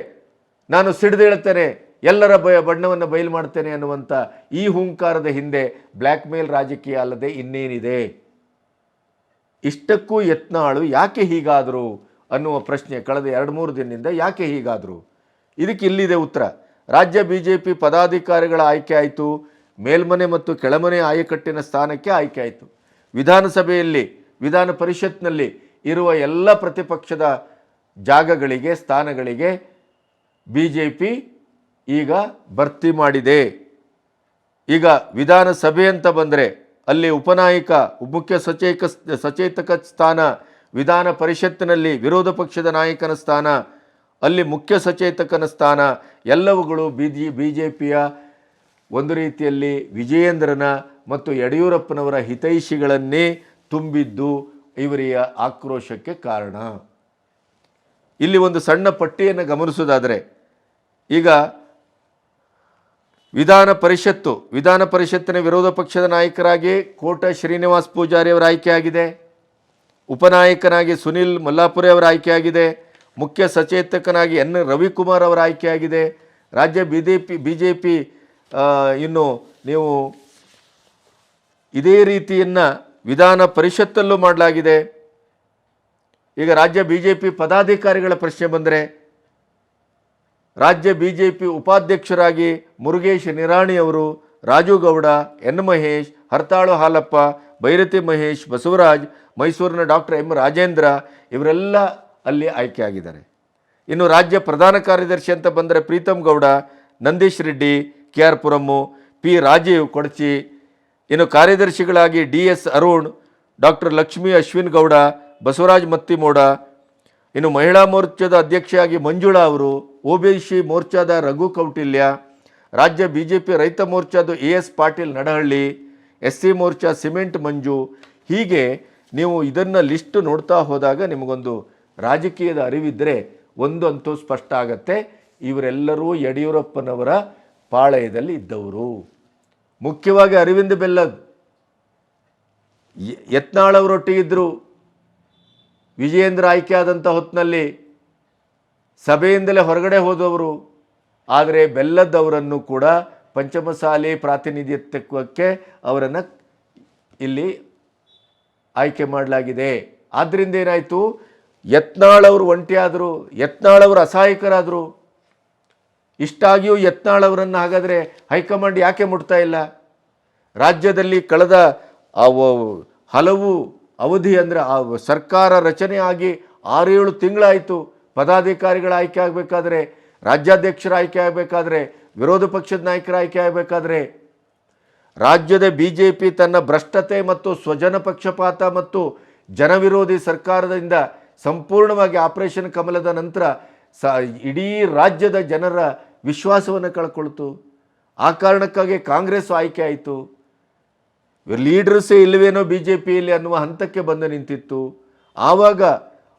ನಾನು ಸಿಡಿದೇಳ್ತೇನೆ ಎಲ್ಲರ ಬಯ ಬಣ್ಣವನ್ನು ಬಯಲು ಮಾಡ್ತೇನೆ ಅನ್ನುವಂಥ ಈ ಹುಂಕಾರದ ಹಿಂದೆ ಬ್ಲ್ಯಾಕ್ ಮೇಲ್ ರಾಜಕೀಯ ಅಲ್ಲದೆ ಇನ್ನೇನಿದೆ? ಇಷ್ಟಕ್ಕೂ ಯತ್ನಾಳು ಯಾಕೆ ಹೀಗಾದರು? ಅನ್ನುವ ಪ್ರಶ್ನೆ ಕಳೆದ ಎರಡು ಮೂರು ದಿನದಿಂದ ಯಾಕೆ ಹೀಗಾದರು? ಇದಕ್ಕೆ ಇಲ್ಲಿದೆ ಉತ್ತರ. ರಾಜ್ಯ ಬಿ ಜೆ ಪಿ ಪದಾಧಿಕಾರಿಗಳ ಆಯ್ಕೆ ಆಯಿತು. ಮೇಲ್ಮನೆ ಮತ್ತು ಕೆಳಮನೆ ಆಯಕಟ್ಟಿನ ಸ್ಥಾನಕ್ಕೆ ಆಯ್ಕೆ ಆಯಿತು. ವಿಧಾನಸಭೆಯಲ್ಲಿ, ವಿಧಾನ ಪರಿಷತ್ನಲ್ಲಿ ಇರುವ ಎಲ್ಲ ಪ್ರತಿಪಕ್ಷದ ಜಾಗಗಳಿಗೆ, ಸ್ಥಾನಗಳಿಗೆ ಬಿ ಜೆ ಪಿ ಈಗ ಭರ್ತಿ ಮಾಡಿದೆ. ಈಗ ವಿಧಾನಸಭೆ ಅಂತ ಬಂದರೆ ಅಲ್ಲಿ ಉಪನಾಯಕ ಮುಖ್ಯ ಸಚೇಕ ಸಚೇತಕ ಸ್ಥಾನ ವಿಧಾನ ಪರಿಷತ್ತಿನಲ್ಲಿ ವಿರೋಧ ಪಕ್ಷದ ನಾಯಕನ ಸ್ಥಾನ, ಅಲ್ಲಿ ಮುಖ್ಯ ಸಚೇತಕನ ಸ್ಥಾನ, ಎಲ್ಲವುಗಳು ಬಿ ಬಿ ಜೆ ಪಿಯ ಒಂದು ರೀತಿಯಲ್ಲಿ ವಿಜಯೇಂದ್ರನ ಮತ್ತು ಯಡಿಯೂರಪ್ಪನವರ ಹಿತೈಷಿಗಳನ್ನೇ ತುಂಬಿದ್ದು ಇವರಿಯ ಆಕ್ರೋಶಕ್ಕೆ ಕಾರಣ. ಇಲ್ಲಿ ಒಂದು ಸಣ್ಣ ಪಟ್ಟಿಯನ್ನು ಗಮನಿಸುವುದಾದರೆ, ಈಗ ವಿಧಾನ ಪರಿಷತ್ತು, ವಿಧಾನ ಪರಿಷತ್ತಿನ ವಿರೋಧ ಪಕ್ಷದ ನಾಯಕರಾಗಿ ಕೋಟ ಶ್ರೀನಿವಾಸ್ ಪೂಜಾರಿ ಅವರ ಆಯ್ಕೆಯಾಗಿದೆ. ಉಪನಾಯಕನಾಗಿ ಸುನಿಲ್ ಮಲ್ಲಾಪುರೆ ಅವರ ಆಯ್ಕೆಯಾಗಿದೆ. ಮುಖ್ಯ ಸಚೇತಕನಾಗಿ ಎನ್ ರವಿಕುಮಾರ್ ಅವರ ಆಯ್ಕೆಯಾಗಿದೆ. ರಾಜ್ಯ B J P B J P ಇನ್ನು ನೀವು ಇದೇ ರೀತಿಯನ್ನು ವಿಧಾನ ಪರಿಷತ್ತಲ್ಲೂ ಮಾಡಲಾಗಿದೆ. ಈಗ ರಾಜ್ಯ ಬಿ ಜೆ ಪಿ ಪದಾಧಿಕಾರಿಗಳ ಪ್ರಶ್ನೆ ಬಂದರೆ, ರಾಜ್ಯ ಬಿ ಜೆ ಪಿ ಉಪಾಧ್ಯಕ್ಷರಾಗಿ ಮುರುಗೇಶ್ ನಿರಾಣಿ ಅವರು, ರಾಜು ಗೌಡ, ಎನ್ ಮಹೇಶ್, ಹರ್ತಾಳು ಹಾಲಪ್ಪ ಭೈರತಿ ಮಹೇಶ್ ಬಸವರಾಜ್, ಮೈಸೂರಿನ ಡಾಕ್ಟರ್ ಎಂ ರಾಜೇಂದ್ರ ಇವರೆಲ್ಲ ಅಲ್ಲಿ ಆಯ್ಕೆಯಾಗಿದ್ದಾರೆ ಇನ್ನು ರಾಜ್ಯ ಪ್ರಧಾನ ಕಾರ್ಯದರ್ಶಿ ಅಂತ ಬಂದರೆ Preetham Gowda, Nandeesh Reddy, K R Puram, P Rajeev Kodachi, ಇನ್ನು ಕಾರ್ಯದರ್ಶಿಗಳಾಗಿ D S Arun, doctor Lakshmi Ashwin Gowda, Basavaraj Mattimoda, ಇನ್ನು ಮಹಿಳಾ ಮೋರ್ಚಾದ ಅಧ್ಯಕ್ಷೆಯಾಗಿ ಮಂಜುಳಾ ಅವರು, ಒ ಮೋರ್ಚಾದ ರಘು ಕೌಟಿಲ್ಯ, ರಾಜ್ಯ ಬಿ ರೈತ ಮೋರ್ಚಾದ A S Patil Nadahalli S C Morcha cement Manju. ಹೀಗೆ ನೀವು ಇದನ್ನು ಲಿಸ್ಟ್ ನೋಡ್ತಾ ಹೋದಾಗ ನಿಮಗೊಂದು ರಾಜಕೀಯದ ಅರಿವಿದ್ದರೆ ಒಂದು ಅಂತೂ ಸ್ಪಷ್ಟ ಆಗತ್ತೆ. ಇವರೆಲ್ಲರೂ ಯಡಿಯೂರಪ್ಪನವರ ಪಾಳಯದಲ್ಲಿ ಇದ್ದವರು. ಮುಖ್ಯವಾಗಿ ಅರವಿಂದ ಬೆಲ್ಲದ್. ಯತ್ನಾಳವರೊಟ್ಟಿಗಿದ್ದರು ವಿಜಯೇಂದ್ರ ಆಯ್ಕೆಯಾದಂಥ ಹೊತ್ತಿನಲ್ಲಿ ಸಭೆಯಿಂದಲೇ ಹೊರಗಡೆ ಹೋದವರು. ಆದರೆ ಬೆಲ್ಲದವರನ್ನು ಕೂಡ ಪಂಚಮಸಾಲಿ ಪ್ರಾತಿನಿಧ್ಯತ್ವಕ್ಕೆ ಅವರನ್ನು ಇಲ್ಲಿ ಆಯ್ಕೆ ಮಾಡಲಾಗಿದೆ. ಆದ್ದರಿಂದ ಏನಾಯಿತು? ಯತ್ನಾಳವರು ಒಂಟಿಯಾದರು, ಯತ್ನಾಳವರು ಅಸಹಾಯಕರಾದರು. ಇಷ್ಟಾಗಿಯೂ ಯತ್ನಾಳವರನ್ನು ಹಾಗಾದರೆ ಹೈಕಮಾಂಡ್ ಯಾಕೆ ಮುಟ್ತಾ ಇಲ್ಲ? ರಾಜ್ಯದಲ್ಲಿ ಕಳೆದ ಹಲವು ಅವಧಿ ಅಂದರೆ ಸರ್ಕಾರ ರಚನೆ ಆಗಿ ಆರೇಳು ತಿಂಗಳಾಯಿತು. ಪದಾಧಿಕಾರಿಗಳ ಆಯ್ಕೆ ಆಗಬೇಕಾದ್ರೆ, ರಾಜ್ಯಾಧ್ಯಕ್ಷರ ಆಯ್ಕೆ ಆಗಬೇಕಾದ್ರೆ ವಿರೋಧ ಪಕ್ಷದ ನಾಯಕರ ಆಯ್ಕೆ ಆಗಬೇಕಾದ್ರೆ ರಾಜ್ಯದ ಬಿ ಜೆ ಪಿ ತನ್ನ ಭ್ರಷ್ಟತೆ ಮತ್ತು ಸ್ವಜನ ಪಕ್ಷಪಾತ ಮತ್ತು ಜನವಿರೋಧಿ ಸರ್ಕಾರದಿಂದ ಸಂಪೂರ್ಣವಾಗಿ ಆಪರೇಷನ್ ಕಮಲದ ನಂತರ ಸ ಇಡೀ ರಾಜ್ಯದ ಜನರ ವಿಶ್ವಾಸವನ್ನು ಕಳ್ಕೊಳ್ತು. ಆ ಕಾರಣಕ್ಕಾಗಿ ಕಾಂಗ್ರೆಸ್ ಆಯ್ಕೆ ಆಯಿತು. ಲೀಡರ್ಸೇ ಇಲ್ಲವೇನೋ ಬಿ ಜೆ ಪಿಯಲ್ಲಿ ಅನ್ನುವ ಹಂತಕ್ಕೆ ಬಂದು ನಿಂತಿತ್ತು. ಆವಾಗ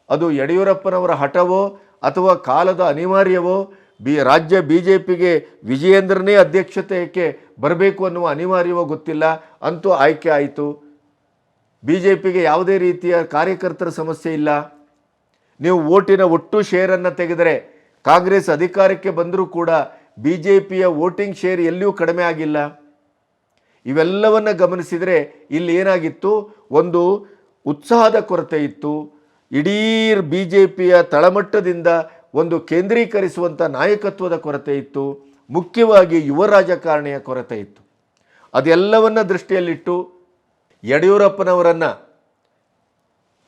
ಅದು ಯಡಿಯೂರಪ್ಪನವರ ಹಠವೋ ಅಥವಾ ಕಾಲದ ಅನಿವಾರ್ಯವೋ ಬಿ, ರಾಜ್ಯ ಬಿ ಜೆ ಪಿಗೆ ವಿಜಯೇಂದ್ರನೇ ಅಧ್ಯಕ್ಷತೆಗೆ ಬರಬೇಕು ಅನ್ನುವ ಅನಿವಾರ್ಯವೋ ಗೊತ್ತಿಲ್ಲ. ಅಂತೂ ಆಯ್ಕೆ ಆಯಿತು. ಬಿ ಜೆ ಪಿಗೆ ಯಾವುದೇ ರೀತಿಯ ಕಾರ್ಯಕರ್ತರ ಸಮಸ್ಯೆ ಇಲ್ಲ. ನೀವು ಓಟಿನ ಒಟ್ಟು ಶೇರನ್ನು ತೆಗೆದರೆ ಕಾಂಗ್ರೆಸ್ ಅಧಿಕಾರಕ್ಕೆ ಬಂದರೂ ಕೂಡ ಬಿ ಜೆ ಪಿಯ ವೋಟಿಂಗ್ ಶೇರ್ ಎಲ್ಲಿಯೂ ಕಡಿಮೆ ಆಗಿಲ್ಲ. ಇವೆಲ್ಲವನ್ನು ಗಮನಿಸಿದರೆ ಇಲ್ಲಿ ಏನಾಗಿತ್ತು? ಒಂದು ಉತ್ಸಾಹದ ಕೊರತೆ ಇತ್ತು. ಇಡೀ ಬಿ ಜೆ ಪಿಯ ತಳಮಟ್ಟದಿಂದ ಒಂದು ಕೇಂದ್ರೀಕರಿಸುವಂಥ ನಾಯಕತ್ವದ ಕೊರತೆ ಇತ್ತು, ಮುಖ್ಯವಾಗಿ ಯುವ ರಾಜಕಾರಣಿಯ ಕೊರತೆ ಇತ್ತು. ಅದೆಲ್ಲವನ್ನ ದೃಷ್ಟಿಯಲ್ಲಿಟ್ಟು ಯಡಿಯೂರಪ್ಪನವರನ್ನು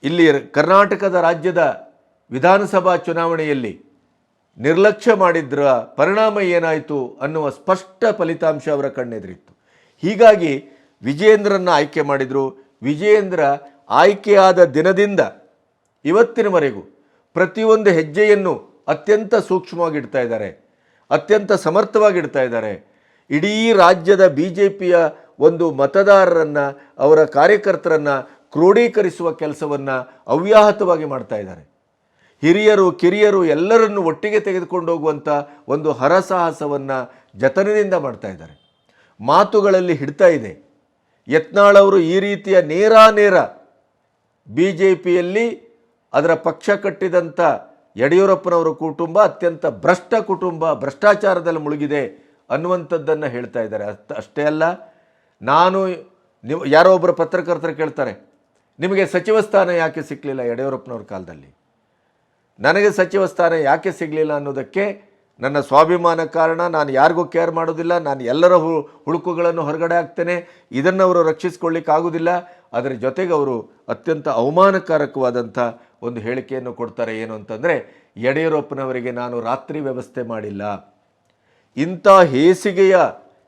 ಇಲ್ಲಿ ಕರ್ನಾಟಕದ ರಾಜ್ಯದ ವಿಧಾನಸಭಾ ಚುನಾವಣೆಯಲ್ಲಿ ನಿರ್ಲಕ್ಷ್ಯ ಮಾಡಿದ್ರ ಪರಿಣಾಮ ಏನಾಯಿತು ಅನ್ನುವ ಸ್ಪಷ್ಟ ಫಲಿತಾಂಶ ಅವರ ಕಣ್ಣೆದುರಿತ್ತು. ಹೀಗಾಗಿ ವಿಜಯೇಂದ್ರನ್ನ ಆಯ್ಕೆ ಮಾಡಿದರು. ವಿಜಯೇಂದ್ರ ಆಯ್ಕೆಯಾದ ದಿನದಿಂದ ಇವತ್ತಿನವರೆಗೂ ಪ್ರತಿಯೊಂದು ಹೆಜ್ಜೆಯನ್ನು ಅತ್ಯಂತ ಸೂಕ್ಷ್ಮವಾಗಿ ಇಡ್ತಾ ಇದ್ದಾರೆ ಅತ್ಯಂತ ಸಮರ್ಥವಾಗಿ ಇಡ್ತಾ ಇದ್ದಾರೆ ಇಡೀ ರಾಜ್ಯದ ಬಿ ಜೆ ಪಿಯ ಒಂದು ಮತದಾರರನ್ನು, ಅವರ ಕಾರ್ಯಕರ್ತರನ್ನು ಕ್ರೋಢೀಕರಿಸುವ ಕೆಲಸವನ್ನು ಅವ್ಯಾಹತವಾಗಿ ಮಾಡ್ತಾ ಇದ್ದಾರೆ ಹಿರಿಯರು, ಕಿರಿಯರು ಎಲ್ಲರನ್ನು ಒಟ್ಟಿಗೆ ತೆಗೆದುಕೊಂಡು ಹೋಗುವಂಥ ಒಂದು ಹರಸಾಹಸವನ್ನು ಜತನದಿಂದ ಮಾಡ್ತಾ ಇದ್ದಾರೆ ಮಾತುಗಳಲ್ಲಿ ಹಿಡ್ತಾ ಇದೆ, ಯತ್ನಾಳ್ ಅವರು ಈ ರೀತಿಯ ನೇರಾನೇರ ಬಿ ಜೆ ಪಿಯಲ್ಲಿ ಅದರ ಪಕ್ಷ ಕಟ್ಟಿದಂಥ ಯಡಿಯೂರಪ್ಪನವರ ಕುಟುಂಬ ಅತ್ಯಂತ ಭ್ರಷ್ಟ ಕುಟುಂಬ, ಭ್ರಷ್ಟಾಚಾರದಲ್ಲಿ ಮುಳುಗಿದೆ ಅನ್ನುವಂಥದ್ದನ್ನು ಹೇಳ್ತಾ ಇದ್ದಾರೆ. ಅಷ್ಟ ಅಲ್ಲ, ನಾನು ನೀವು, ಯಾರೋ ಒಬ್ಬರು ಪತ್ರಕರ್ತರು ಕೇಳ್ತಾರೆ, ನಿಮಗೆ ಸಚಿವ ಸ್ಥಾನ ಯಾಕೆ ಸಿಕ್ಕಲಿಲ್ಲ ಯಡಿಯೂರಪ್ಪನವ್ರ ಕಾಲದಲ್ಲಿ? ನನಗೆ ಸಚಿವ ಸ್ಥಾನ ಯಾಕೆ ಸಿಗಲಿಲ್ಲ ಅನ್ನೋದಕ್ಕೆ ನನ್ನ ಸ್ವಾಭಿಮಾನ ಕಾರಣ, ನಾನು ಯಾರಿಗೂ ಕೇರ್ ಮಾಡೋದಿಲ್ಲ, ನಾನು ಎಲ್ಲರ ಹು, ಹುಳುಕುಗಳನ್ನು ಹೊರಗಡೆ ಹಾಕ್ತೇನೆ, ಇದನ್ನು ಅವರು ರಕ್ಷಿಸ್ಕೊಳ್ಳಿಕ್ಕಾಗೋದಿಲ್ಲ. ಅದರ ಜೊತೆಗೆ ಅವರು ಅತ್ಯಂತ ಅವಮಾನಕಾರಕವಾದಂಥ ಒಂದು ಹೇಳಿಕೆಯನ್ನು ಕೊಡ್ತಾರೆ ಏನು ಅಂತಂದರೆ, ಯಡಿಯೂರಪ್ಪನವರಿಗೆ ನಾನು ರಾತ್ರಿ ವ್ಯವಸ್ಥೆ ಮಾಡಿಲ್ಲ. ಇಂಥ ಹೇಸಿಗೆಯ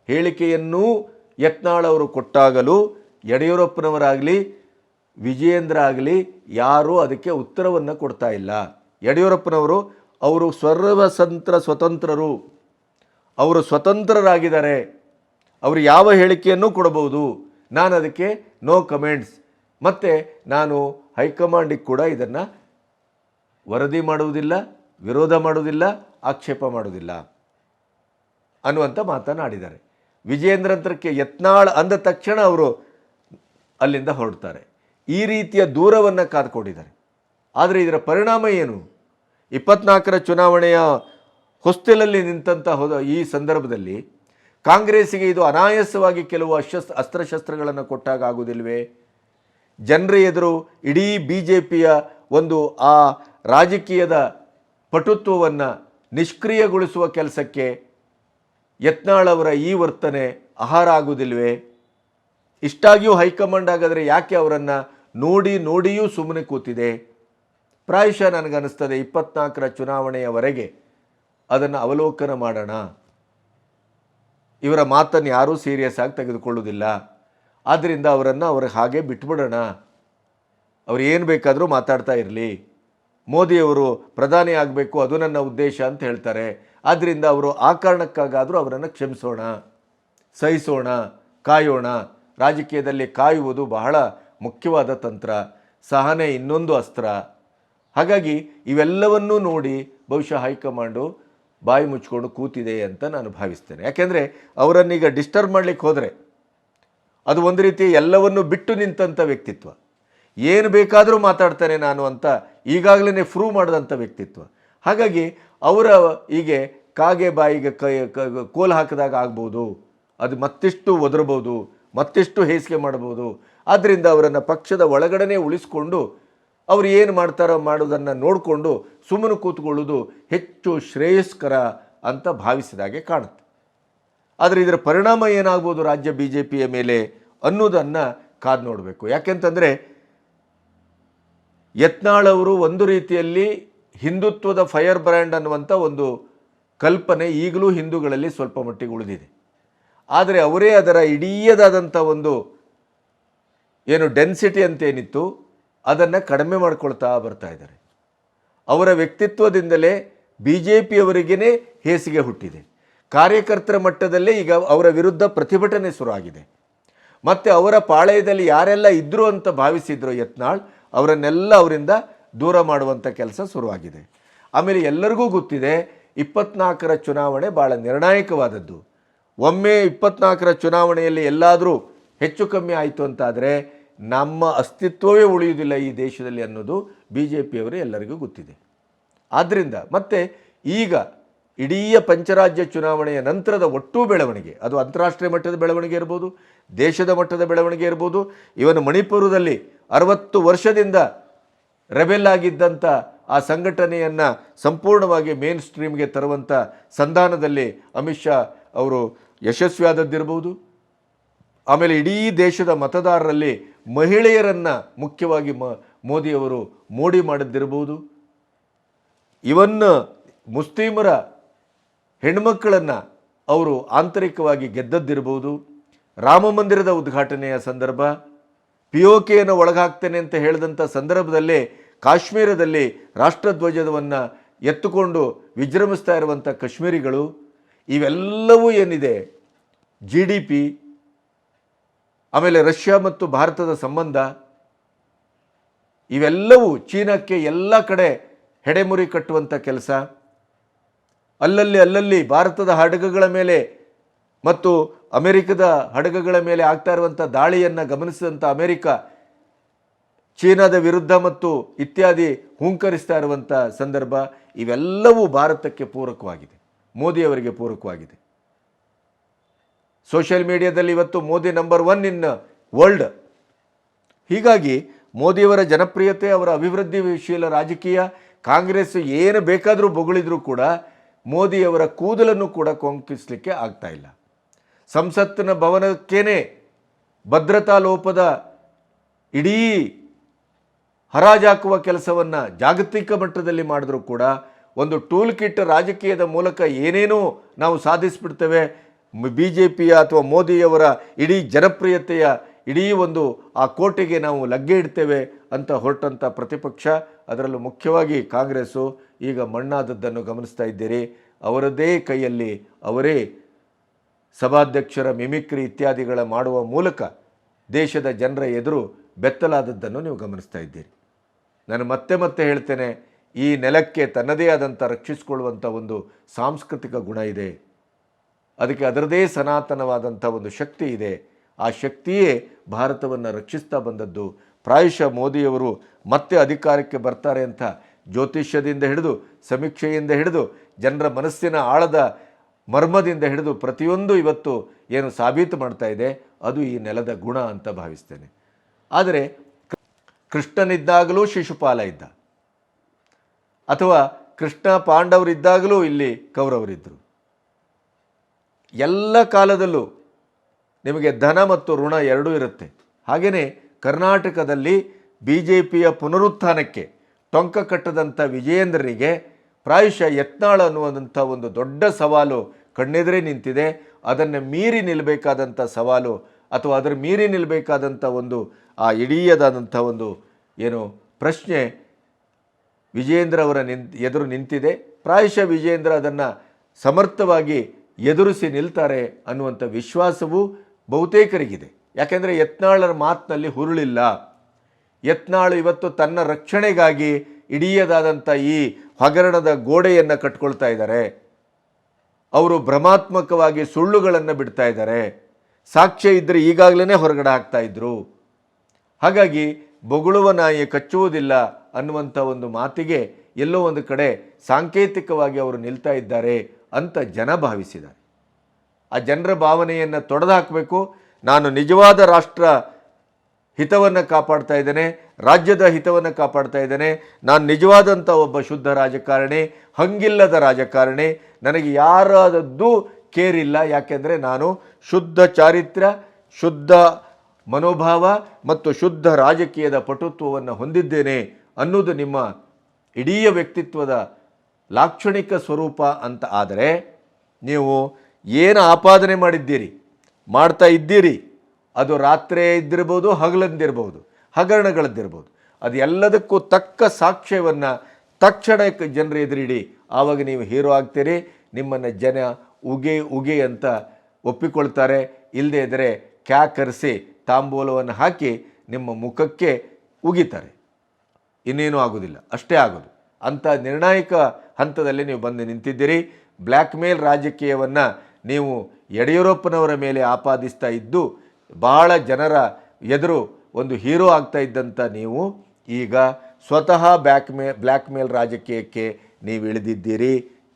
ಹೇಳಿಕೆಯನ್ನೂ ಯತ್ನಾಳ್ ಅವರು ಕೊಟ್ಟಾಗಲೂ, ಯಡಿಯೂರಪ್ಪನವರಾಗಲಿ, ವಿಜಯೇಂದ್ರ ಆಗಲಿ ಯಾರೂ ಅದಕ್ಕೆ ಉತ್ತರವನ್ನು ಕೊಡ್ತಾ ಇಲ್ಲ. ಯಡಿಯೂರಪ್ಪನವರು ಅವರು ಸರ್ವಸಂತ್ರ ಸ್ವತಂತ್ರರು. ಅವರು ಸ್ವತಂತ್ರರಾಗಿದ್ದಾರೆ. ಅವರು ಯಾವ ಹೇಳಿಕೆಯನ್ನು ಕೊಡಬಹುದು. ನಾನು ಅದಕ್ಕೆ ನೋ ಕಮೆಂಟ್ಸ್. ಮತ್ತು ನಾನು ಹೈಕಮಾಂಡಿಗೆ ಕೂಡ ಇದನ್ನು ವರದಿ ಮಾಡುವುದಿಲ್ಲ, ವಿರೋಧ ಮಾಡುವುದಿಲ್ಲ, ಆಕ್ಷೇಪ ಮಾಡುವುದಿಲ್ಲ ಅನ್ನುವಂಥ ಮಾತನಾಡಿದ್ದಾರೆ. ವಿಜೇಂದ್ರಂತ್ರಕ್ಕೆ ಯತ್ನಾಳ್ ಅಂದ ತಕ್ಷಣ ಅವರು ಅಲ್ಲಿಂದ ಹೊರಡ್ತಾರೆ. ಈ ರೀತಿಯ ದೂರವನ್ನು ಕಾದುಕೊಂಡಿದ್ದಾರೆ. ಆದರೆ ಇದರ ಪರಿಣಾಮ ಏನು? ಇಪ್ಪತ್ನಾಲ್ಕರ ಚುನಾವಣೆಯ ಹೊಸ್ತಿಲಲ್ಲಿ ನಿಂತಹ ಹೋದ ಈ ಸಂದರ್ಭದಲ್ಲಿ ಕಾಂಗ್ರೆಸ್ಸಿಗೆ ಇದು ಅನಾಯಾಸವಾಗಿ ಕೆಲವು ಅಶಸ್ ಅಸ್ತ್ರಶಸ್ತ್ರಗಳನ್ನು ಕೊಟ್ಟಾಗ ಆಗುವುದಿಲ್ವೇ? ಜನರ ಎದುರು ಇಡೀ ಬಿ ಜೆ ಪಿಯ ಒಂದು ಆ ರಾಜಕೀಯದ ಪಟುತ್ವವನ್ನು ನಿಷ್ಕ್ರಿಯಗೊಳಿಸುವ ಕೆಲಸಕ್ಕೆ ಯತ್ನಾಳವರ ಈ ವರ್ತನೆ ಆಹಾರ ಆಗುವುದಿಲ್ವೇ? ಇಷ್ಟಾಗಿಯೂ ಹೈಕಮಾಂಡ್ ಹಾಗಾದರೆ ಯಾಕೆ ಅವರನ್ನು ನೋಡಿ ನೋಡಿಯೂ ಸುಮ್ಮನೆ ಕೂತಿದೆ? ಪ್ರಾಯಶಃ ನನಗನ್ನಿಸ್ತದೆ ಇಪ್ಪತ್ನಾಲ್ಕರ ಚುನಾವಣೆಯವರೆಗೆ ಅದನ್ನು ಅವಲೋಕನ ಮಾಡೋಣ. ಇವರ ಮಾತನ್ನು ಯಾರೂ ಸೀರಿಯಸ್ ಆಗಿ ತೆಗೆದುಕೊಳ್ಳುವುದಿಲ್ಲ. ಆದ್ದರಿಂದ ಅವರನ್ನು ಅವ್ರ ಹಾಗೆ ಬಿಟ್ಬಿಡೋಣ. ಅವ್ರು ಏನು ಬೇಕಾದರೂ ಮಾತಾಡ್ತಾ ಇರಲಿ. ಮೋದಿಯವರು ಪ್ರಧಾನಿ ಆಗಬೇಕು, ಅದು ನನ್ನ ಉದ್ದೇಶ ಅಂತ ಹೇಳ್ತಾರೆ. ಆದ್ದರಿಂದ ಅವರು ಆ ಕಾರಣಕ್ಕಾಗಾದರೂ ಅವರನ್ನು ಕ್ಷಮಿಸೋಣ, ಸಹಿಸೋಣ, ಕಾಯೋಣ. ರಾಜಕೀಯದಲ್ಲಿ ಕಾಯುವುದು ಬಹಳ ಮುಖ್ಯವಾದ ತಂತ್ರ. ಸಹನೆ ಇನ್ನೊಂದು ಅಸ್ತ್ರ. ಹಾಗಾಗಿ ಇವೆಲ್ಲವನ್ನೂ ನೋಡಿ ಬಹುಶಃ ಹೈಕಮಾಂಡು ಬಾಯಿ ಮುಚ್ಕೊಂಡು ಕೂತಿದೆ ಅಂತ ನಾನು ಭಾವಿಸ್ತೇನೆ. ಯಾಕೆಂದರೆ ಅವರನ್ನೀಗ ಡಿಸ್ಟರ್ಬ್ ಮಾಡಲಿಕ್ಕೆ ಹೋದರೆ ಅದು ಒಂದು ರೀತಿ ಎಲ್ಲವನ್ನು ಬಿಟ್ಟು ನಿಂತಂಥ ವ್ಯಕ್ತಿತ್ವ. ಏನು ಬೇಕಾದರೂ ಮಾತಾಡ್ತಾನೆ ನಾನು ಅಂತ ಈಗಾಗಲೇ ಪ್ರೂವ್ ಮಾಡಿದಂಥ ವ್ಯಕ್ತಿತ್ವ. ಹಾಗಾಗಿ ಅವರ ಹೀಗೆ ಕಾಗೆ ಬಾಯಿಗೆ ಕೈ ಕೋಲು ಹಾಕಿದಾಗ ಆಗ್ಬೋದು, ಅದು ಮತ್ತಿಷ್ಟು ಒದರ್ಬೋದು, ಮತ್ತಿಷ್ಟು ಹೇಸಿಗೆ ಮಾಡ್ಬೋದು. ಆದ್ದರಿಂದ ಅವರನ್ನು ಪಕ್ಷದ ಒಳಗಡೆನೇ ಉಳಿಸ್ಕೊಂಡು ಅವ್ರು ಏನು ಮಾಡ್ತಾರೋ ಮಾಡೋದನ್ನು ನೋಡಿಕೊಂಡು ಸುಮ್ಮನೆ ಕೂತ್ಕೊಳ್ಳೋದು ಹೆಚ್ಚು ಶ್ರೇಯಸ್ಕರ ಅಂತ ಭಾವಿಸಿದಾಗೆ ಕಾಣುತ್ತೆ. ಆದರೆ ಇದರ ಪರಿಣಾಮ ಏನಾಗ್ಬೋದು ರಾಜ್ಯ ಬಿ ಜೆ ಪಿಯ ಮೇಲೆ ಅನ್ನೋದನ್ನು ಕಾದು ನೋಡಬೇಕು. ಯಾಕೆಂತಂದರೆ ಯತ್ನಾಳ್ ಅವರು ಒಂದು ರೀತಿಯಲ್ಲಿ ಹಿಂದುತ್ವದ ಫೈರ್ ಬ್ರ್ಯಾಂಡ್ ಅನ್ನುವಂಥ ಒಂದು ಕಲ್ಪನೆ ಈಗಲೂ ಹಿಂದೂಗಳಲ್ಲಿ ಸ್ವಲ್ಪ ಮಟ್ಟಿಗೆ ಉಳಿದಿದೆ. ಆದರೆ ಅವರೇ ಅದರ ಇಡೀಯದಾದಂಥ ಒಂದು ಏನು ಡೆನ್ಸಿಟಿ ಅಂತೇನಿತ್ತು, ಅದನ್ನು ಕಡಿಮೆ ಮಾಡ್ಕೊಳ್ತಾ ಬರ್ತಾ ಇದ್ದಾರೆ. ಅವರ ವ್ಯಕ್ತಿತ್ವದಿಂದಲೇ ಬಿ ಜೆ ಪಿಯವರಿಗೇ ಹೇಸಿಗೆ ಹುಟ್ಟಿದೆ. ಕಾರ್ಯಕರ್ತರ ಮಟ್ಟದಲ್ಲೇ ಈಗ ಅವರ ವಿರುದ್ಧ ಪ್ರತಿಭಟನೆ ಶುರುವಾಗಿದೆ. ಮತ್ತು ಅವರ ಪಾಳಯದಲ್ಲಿ ಯಾರೆಲ್ಲ ಇದ್ದರು ಅಂತ ಭಾವಿಸಿದ್ರು ಯತ್ನಾಳ್ ಅವರನ್ನೆಲ್ಲ ಅವರಿಂದ ದೂರ ಮಾಡುವಂಥ ಕೆಲಸ ಶುರುವಾಗಿದೆ. ಆಮೇಲೆ ಎಲ್ಲರಿಗೂ ಗೊತ್ತಿದೆ, ಇಪ್ಪತ್ನಾಲ್ಕರ ಚುನಾವಣೆ ಭಾಳ ನಿರ್ಣಾಯಕವಾದದ್ದು. ಒಮ್ಮೆ ಇಪ್ಪತ್ನಾಲ್ಕರ ಚುನಾವಣೆಯಲ್ಲಿ ಎಲ್ಲಾದರೂ ಹೆಚ್ಚು ಕಮ್ಮಿ ಆಯಿತು ಅಂತಾದರೆ ನಮ್ಮ ಅಸ್ತಿತ್ವವೇ ಉಳಿಯುವುದಿಲ್ಲ ಈ ದೇಶದಲ್ಲಿ ಅನ್ನೋದು ಬಿ ಜೆ ಪಿಯವರು ಎಲ್ಲರಿಗೂ ಗೊತ್ತಿದೆ. ಆದ್ದರಿಂದ ಮತ್ತೆ ಈಗ ಇಡೀ ಪಂಚರಾಜ್ಯ ಚುನಾವಣೆಯ ನಂತರದ ಒಟ್ಟು ಬೆಳವಣಿಗೆ, ಅದು ಅಂತಾರಾಷ್ಟ್ರೀಯ ಮಟ್ಟದ ಬೆಳವಣಿಗೆ ಇರ್ಬೋದು, ದೇಶದ ಮಟ್ಟದ ಬೆಳವಣಿಗೆ ಇರ್ಬೋದು, ಇವನು ಮಣಿಪುರದಲ್ಲಿ ಅರವತ್ತು ವರ್ಷದಿಂದ ರೆಬೆಲ್ ಆಗಿದ್ದಂಥ ಆ ಸಂಘಟನೆಯನ್ನು ಸಂಪೂರ್ಣವಾಗಿ ಮೇನ್ ಸ್ಟ್ರೀಮ್ಗೆ ತರುವಂಥ ಸಂಧಾನದಲ್ಲಿ ಅಮಿತ್ ಶಾ ಅವರು ಯಶಸ್ವಿಯಾದದ್ದಿರ್ಬೋದು. ಆಮೇಲೆ ಇಡೀ ದೇಶದ ಮತದಾರರಲ್ಲಿ ಮಹಿಳೆಯರನ್ನು ಮುಖ್ಯವಾಗಿ ಮ ಮೋದಿಯವರು ಮೋಡಿ ಮಾಡಿದ್ದಿರ್ಬೋದು. ಇವನ್ನು ಮುಸ್ಲಿಮರ ಹೆಣ್ಮಕ್ಕಳನ್ನು ಅವರು ಆಂತರಿಕವಾಗಿ ಗೆದ್ದದ್ದಿರ್ಬೋದು. ರಾಮ ಮಂದಿರದ ಉದ್ಘಾಟನೆಯ ಸಂದರ್ಭ ಪಿ ಒ ಕೆಯನ್ನು ಒಳಗಾಗ್ತೇನೆ ಅಂತ ಹೇಳಿದಂಥ ಸಂದರ್ಭದಲ್ಲೇ ಕಾಶ್ಮೀರದಲ್ಲಿ ರಾಷ್ಟ್ರಧ್ವಜವನ್ನು ಎತ್ತುಕೊಂಡು ವಿಜೃಂಭಿಸ್ತಾ ಇರುವಂಥ ಕಾಶ್ಮೀರಿಗಳು, ಇವೆಲ್ಲವೂ ಏನಿದೆ? ಜಿ ಡಿ ಪಿ ಆಮೇಲೆ ರಷ್ಯಾ ಮತ್ತು ಭಾರತದ ಸಂಬಂಧ, ಇವೆಲ್ಲವೂ ಚೀನಾಕ್ಕೆ ಎಲ್ಲ ಕಡೆ ಹೆಡೆಮುರಿ ಕಟ್ಟುವಂಥ ಕೆಲಸ. ಅಲ್ಲಲ್ಲಿ ಅಲ್ಲಲ್ಲಿ ಭಾರತದ ಹಡಗುಗಳ ಮೇಲೆ ಮತ್ತು ಅಮೆರಿಕದ ಹಡಗುಗಳ ಮೇಲೆ ಆಗ್ತಾ ಇರುವಂಥ ದಾಳಿಯನ್ನು ಗಮನಿಸಿದಂಥ ಅಮೆರಿಕ, ಚೀನಾದ ವಿರುದ್ಧ ಮತ್ತು ಇತ್ಯಾದಿ ಹುಂಕರಿಸ್ತಾ ಇರುವಂಥ ಸಂದರ್ಭ ಇವೆಲ್ಲವೂ ಭಾರತಕ್ಕೆ ಪೂರಕವಾಗಿದೆ. ಮೋದಿಯವರಿಗೆ ಪೂರಕವಾಗಿದೆ. ಸೋಷಿಯಲ್ ಮೀಡಿಯಾದಲ್ಲಿ ಇವತ್ತು Modi number one in world. ಹೀಗಾಗಿ ಮೋದಿಯವರ ಜನಪ್ರಿಯತೆ, ಅವರ ಅಭಿವೃದ್ಧಿಶೀಲ ರಾಜಕೀಯ, ಕಾಂಗ್ರೆಸ್ ಏನು ಬೇಕಾದರೂ ಬೊಗಳಿದ್ರೂ ಕೂಡ ಮೋದಿಯವರ ಕೂದಲನ್ನು ಕೂಡ ಕೊಂಕಿಸಲಿಕ್ಕೆ ಆಗ್ತಾ ಇಲ್ಲ. ಸಂಸತ್ತಿನ ಭವನಕ್ಕೇನೆ ಭದ್ರತಾ ಲೋಪದ ಇಡೀ ಹರಾಜಾಕುವ ಕೆಲಸವನ್ನು ಜಾಗತಿಕ ಮಟ್ಟದಲ್ಲಿ ಮಾಡಿದ್ರೂ ಕೂಡ ಒಂದು ಟೂಲ್ ಕಿಟ್ ರಾಜಕೀಯದ ಮೂಲಕ ಏನೇನೋ ನಾವು ಸಾಧಿಸಿಬಿಡ್ತೇವೆ ಬಿ ಜೆ ಪಿಯ ಅಥವಾ ಮೋದಿಯವರ ಇಡೀ ಜನಪ್ರಿಯತೆಯ ಇಡೀ ಒಂದು ಆ ಕೋಟೆಗೆ ನಾವು ಲಗ್ಗೆ ಇಡ್ತೇವೆ ಅಂತ ಹೊರಟಂಥ ಪ್ರತಿಪಕ್ಷ, ಅದರಲ್ಲೂ ಮುಖ್ಯವಾಗಿ ಕಾಂಗ್ರೆಸ್ಸು ಈಗ ಮಣ್ಣಾದದ್ದನ್ನು ಗಮನಿಸ್ತಾ ಇದ್ದೀರಿ. ಅವರದೇ ಕೈಯಲ್ಲಿ ಅವರೇ ಸಭಾಧ್ಯಕ್ಷರ ಮಿಮಿಕ್ರಿ ಇತ್ಯಾದಿಗಳ ಮಾಡುವ ಮೂಲಕ ದೇಶದ ಜನರ ಎದುರು ಬೆತ್ತಲಾದದ್ದನ್ನು ನೀವು ಗಮನಿಸ್ತಾ ಇದ್ದೀರಿ. ನಾನು ಮತ್ತೆ ಮತ್ತೆ ಹೇಳ್ತೇನೆ, ಈ ನೆಲಕ್ಕೆ ತನ್ನದೇ ಆದಂಥ ರಕ್ಷಿಸಿಕೊಳ್ಳುವಂಥ ಒಂದು ಸಾಂಸ್ಕೃತಿಕ ಗುಣ ಇದೆ. ಅದಕ್ಕೆ ಅದರದೇ ಸನಾತನವಾದಂಥ ಒಂದು ಶಕ್ತಿ ಇದೆ. ಆ ಶಕ್ತಿಯೇ ಭಾರತವನ್ನು ರಕ್ಷಿಸ್ತಾ ಬಂದದ್ದು. ಪ್ರಾಯಶಃ ಮೋದಿಯವರು ಮತ್ತೆ ಅಧಿಕಾರಕ್ಕೆ ಬರ್ತಾರೆ ಅಂತ ಜ್ಯೋತಿಷ್ಯದಿಂದ ಹಿಡಿದು ಸಮೀಕ್ಷೆಯಿಂದ ಹಿಡಿದು ಜನರ ಮನಸ್ಸಿನ ಆಳದ ಮರ್ಮದಿಂದ ಹಿಡಿದು ಪ್ರತಿಯೊಂದು ಇವತ್ತು ಏನು ಸಾಬೀತು ಮಾಡ್ತಾ ಇದೆ, ಅದು ಈ ನೆಲದ ಗುಣ ಅಂತ ಭಾವಿಸ್ತೇನೆ. ಆದರೆ ಕೃಷ್ಣನಿದ್ದಾಗಲೂ ಶಿಶುಪಾಲ ಇದ್ದ. ಅಥವಾ ಕೃಷ್ಣ ಪಾಂಡವರಿದ್ದಾಗಲೂ ಇಲ್ಲಿ ಕೌರವರಿದ್ದರು ಎಲ್ಲ ಕಾಲದಲ್ಲೂ ನಿಮಗೆ ಧನ ಮತ್ತು ಋಣ ಎರಡೂ ಇರುತ್ತೆ. ಹಾಗೆಯೇ ಕರ್ನಾಟಕದಲ್ಲಿ ಬಿ ಜೆ ಪಿಯ ಪುನರುತ್ಥಾನಕ್ಕೆ ಟೊಂಕ ಕಟ್ಟದಂಥ ವಿಜಯೇಂದ್ರರಿಗೆ ಪ್ರಾಯಶಃ ಯತ್ನಾಳ್ ಅನ್ನುವಂಥ ಒಂದು ದೊಡ್ಡ ಸವಾಲು ಕಣ್ಣೆದುರೇ ನಿಂತಿದೆ. ಅದನ್ನು ಮೀರಿ ನಿಲ್ಲಬೇಕಾದಂಥ ಸವಾಲು ಅಥವಾ ಅದರ ಮೀರಿ ನಿಲ್ಲಬೇಕಾದಂಥ ಒಂದು, ಆ ಇಡೀಯದಾದಂಥ ಒಂದು ಏನು ಪ್ರಶ್ನೆ ವಿಜಯೇಂದ್ರ ಅವರ ನಿನ್, ಎದುರು ನಿಂತಿದೆ. ಪ್ರಾಯಶಃ ವಿಜಯೇಂದ್ರ ಅದನ್ನು ಸಮರ್ಥವಾಗಿ ಎದುರಿಸಿ ನಿಲ್ತಾರೆ ಅನ್ನುವಂಥ ವಿಶ್ವಾಸವೂ ಬಹುತೇಕರಿಗಿದೆ. ಯಾಕೆಂದರೆ ಯತ್ನಾಳರ ಮಾತಿನಲ್ಲಿ ಹುರುಳಿಲ್ಲ. ಯತ್ನಾಳು ಇವತ್ತು ತನ್ನ ರಕ್ಷಣೆಗಾಗಿ ಇಡಿಯದಾದಂಥ ಈ ಹಗರಣದ ಗೋಡೆಯನ್ನು ಕಟ್ಕೊಳ್ತಾ ಇದ್ದಾರೆ. ಅವರು ಭ್ರಮಾತ್ಮಕವಾಗಿ ಸುಳ್ಳುಗಳನ್ನು ಬಿಡ್ತಾ ಇದ್ದಾರೆ. ಸಾಕ್ಷ್ಯ ಇದ್ದರೆ ಈಗಾಗಲೇ ಹೊರಗಡೆ ಆಗ್ತಾ ಇದ್ರು. ಹಾಗಾಗಿ ಬೊಗಳುವ ನಾಯಿ ಕಚ್ಚುವುದಿಲ್ಲ ಅನ್ನುವಂಥ ಒಂದು ಮಾತಿಗೆ ಎಲ್ಲೋ ಒಂದು ಕಡೆ ಸಾಂಕೇತಿಕವಾಗಿ ಅವರು ನಿಲ್ತಾ ಇದ್ದಾರೆ ಅಂತ ಜನ ಭಾವಿಸಿದ್ದಾರೆ. ಆ ಜನರ ಭಾವನೆಯನ್ನು ತೊಡೆದು ಹಾಕಬೇಕು ನಾನು ನಿಜವಾದ ರಾಷ್ಟ್ರ ಹಿತವನ್ನು ಕಾಪಾಡ್ತಾ ಇದ್ದೇನೆ, ರಾಜ್ಯದ ಹಿತವನ್ನು ಕಾಪಾಡ್ತಾ ಇದ್ದೇನೆ. ನಾನು ನಿಜವಾದಂಥ ಒಬ್ಬ ಶುದ್ಧ ರಾಜಕಾರಣಿ, ಹಂಗಿಲ್ಲದ ರಾಜಕಾರಣಿ. ನನಗೆ ಯಾರದದ್ದು ಕೇರಿಲ್ಲ. ಯಾಕೆಂದರೆ ನಾನು ಶುದ್ಧ ಚಾರಿತ್ರ್ಯ ಶುದ್ಧ ಮನೋಭಾವ ಮತ್ತು ಶುದ್ಧ ರಾಜಕೀಯದ ಪಟುತ್ವವನ್ನು ಹೊಂದಿದ್ದೇನೆ ಅನ್ನೋದು ನಿಮ್ಮ ಇಡೀ ವ್ಯಕ್ತಿತ್ವದ ಲಾಕ್ಷಣಿಕ ಸ್ವರೂಪ ಅಂತ ಆದರೆ, ನೀವು ಏನು ಆಪಾದನೆ ಮಾಡಿದ್ದೀರಿ, ಮಾಡ್ತಾ ಇದ್ದೀರಿ ಅದು ರಾತ್ರಿ ಇದ್ದಿರ್ಬೋದು, ಹಗಲಂದಿರ್ಬೋದು, ಹಗರಣಗಳದ್ದಿರ್ಬೋದು. ಅದು ಎಲ್ಲದಕ್ಕೂ ತಕ್ಕ ಸಾಕ್ಷ್ಯವನ್ನು ತಕ್ಷಣ ಜನರು ಎದುರಿಡಿ. ಆವಾಗ ನೀವು ಹೀರೋ ಆಗ್ತೀರಿ, ನಿಮ್ಮನ್ನು ಜನ ಉಗೆ ಉಗೆ ಅಂತ ಒಪ್ಪಿಕೊಳ್ತಾರೆ. ಇಲ್ಲದೇ ಇದ್ದರೆ ಕ್ಯಾ ಕರೆಸಿ ತಾಂಬೂಲವನ್ನು ಹಾಕಿ ನಿಮ್ಮ ಮುಖಕ್ಕೆ ಉಗಿತಾರೆ. ಇನ್ನೇನೂ ಆಗೋದಿಲ್ಲ, ಅಷ್ಟೇ ಆಗೋದು. ಅಂಥ ನಿರ್ಣಾಯಕ ಹಂತದಲ್ಲಿ ನೀವು ಬಂದು ನಿಂತಿದ್ದೀರಿ. ಬ್ಲ್ಯಾಕ್ ಮೇಲ್ ರಾಜಕೀಯವನ್ನು ನೀವು ಯಡಿಯೂರಪ್ಪನವರ ಮೇಲೆ ಆಪಾದಿಸ್ತಾ ಇದ್ದು ಬಹಳ ಜನರ ಎದುರು ಒಂದು ಹೀರೋ ಆಗ್ತಾ ಇದ್ದಂಥ ನೀವು ಈಗ ಸ್ವತಃ ಬ್ಯಾಕ್ ಮೇ ಬ್ಲ್ಯಾಕ್ ಮೇಲ್ ರಾಜಕೀಯಕ್ಕೆ ನೀವು ಇಳಿದಿದ್ದೀರಿ,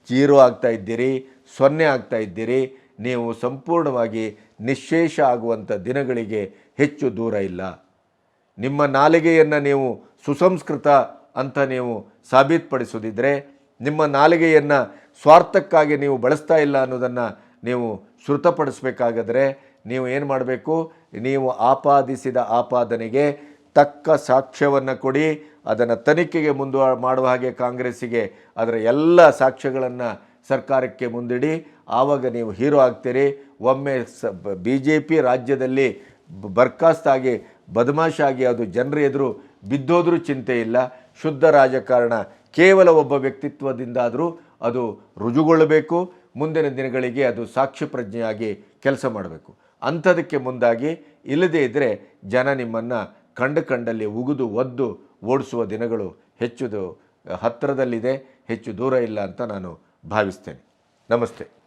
ಜೀರೋ ಆಗ್ತಾ ಇದ್ದೀರಿ, ಸೊನ್ನೆ ಆಗ್ತಾ ಇದ್ದೀರಿ, ನೀವು ಸಂಪೂರ್ಣವಾಗಿ ನಿಶ್ಶೇಷ ಆಗುವಂಥ ದಿನಗಳಿಗೆ ಹೆಚ್ಚು ದೂರ ಇಲ್ಲ. ನಿಮ್ಮ ನಾಲಿಗೆಯನ್ನು ನೀವು ಸುಸಂಸ್ಕೃತ ಅಂತ ನೀವು ಸಾಬೀತುಪಡಿಸೋದಿದ್ದರೆ ನಿಮ್ಮ ನಾಲಿಗೆಯನ್ನು ಸ್ವಾರ್ಥಕ್ಕಾಗಿ ನೀವು ಬಳಸ್ತಾ ಇಲ್ಲ ಅನ್ನೋದನ್ನು ನೀವು ಶ್ರುತಪಡಿಸ್ಬೇಕಾಗಾದ್ರೆ ನೀವು ಏನು ಮಾಡಬೇಕು? ನೀವು ಆಪಾದಿಸಿದ ಆಪಾದನೆಗೆ ತಕ್ಕ ಸಾಕ್ಷ್ಯವನ್ನು ಕೊಡಿ, ಅದನ್ನು ತನಿಖೆಗೆ ಮುಂದುವ ಮಾಡುವ ಹಾಗೆ ಕಾಂಗ್ರೆಸ್ಸಿಗೆ ಅದರ ಎಲ್ಲ ಸಾಕ್ಷ್ಯಗಳನ್ನು ಸರ್ಕಾರಕ್ಕೆ ಮುಂದಿಡಿ. ಆವಾಗ ನೀವು ಹೀರೋ ಆಗ್ತೀರಿ. ಒಮ್ಮೆ ಸ, ಬಿ ಜೆ ಪಿ ರಾಜ್ಯದಲ್ಲಿ ಬರ್ಖಾಸ್ತಾಗಿ ಬದಮಾಶಾಗಿ ಅದು ಜನರ ಎದುರು ಬಿದ್ದೋದ್ರೂ ಚಿಂತೆ ಇಲ್ಲ. ಶುದ್ಧ ರಾಜಕಾರಣ, ಕೇವಲ ಒಬ್ಬ ವ್ಯಕ್ತಿತ್ವದಿಂದಾದರೂ ಅದು ರುಜುಗೊಳ್ಳಬೇಕು. ಮುಂದಿನ ದಿನಗಳಿಗೆ ಅದು ಸಾಕ್ಷಿ ಪ್ರಜ್ಞೆಯಾಗಿ ಕೆಲಸ ಮಾಡಬೇಕು. ಅಂಥದಕ್ಕೆ ಮುಂದಾಗಿ ಇಲ್ಲದೇ ಇದ್ದರೆ ಜನ ನಿಮ್ಮನ್ನು ಕಂಡು ಕಂಡಲ್ಲಿ ಉಗಿದು ಒದ್ದು ಓಡಿಸುವ ದಿನಗಳು ಹೆಚ್ಚು ಹತ್ತಿರದಲ್ಲಿದೆ, ಹೆಚ್ಚು ದೂರ ಇಲ್ಲ ಅಂತ ನಾನು ಭಾವಿಸ್ತೇನೆ. ನಮಸ್ತೆ.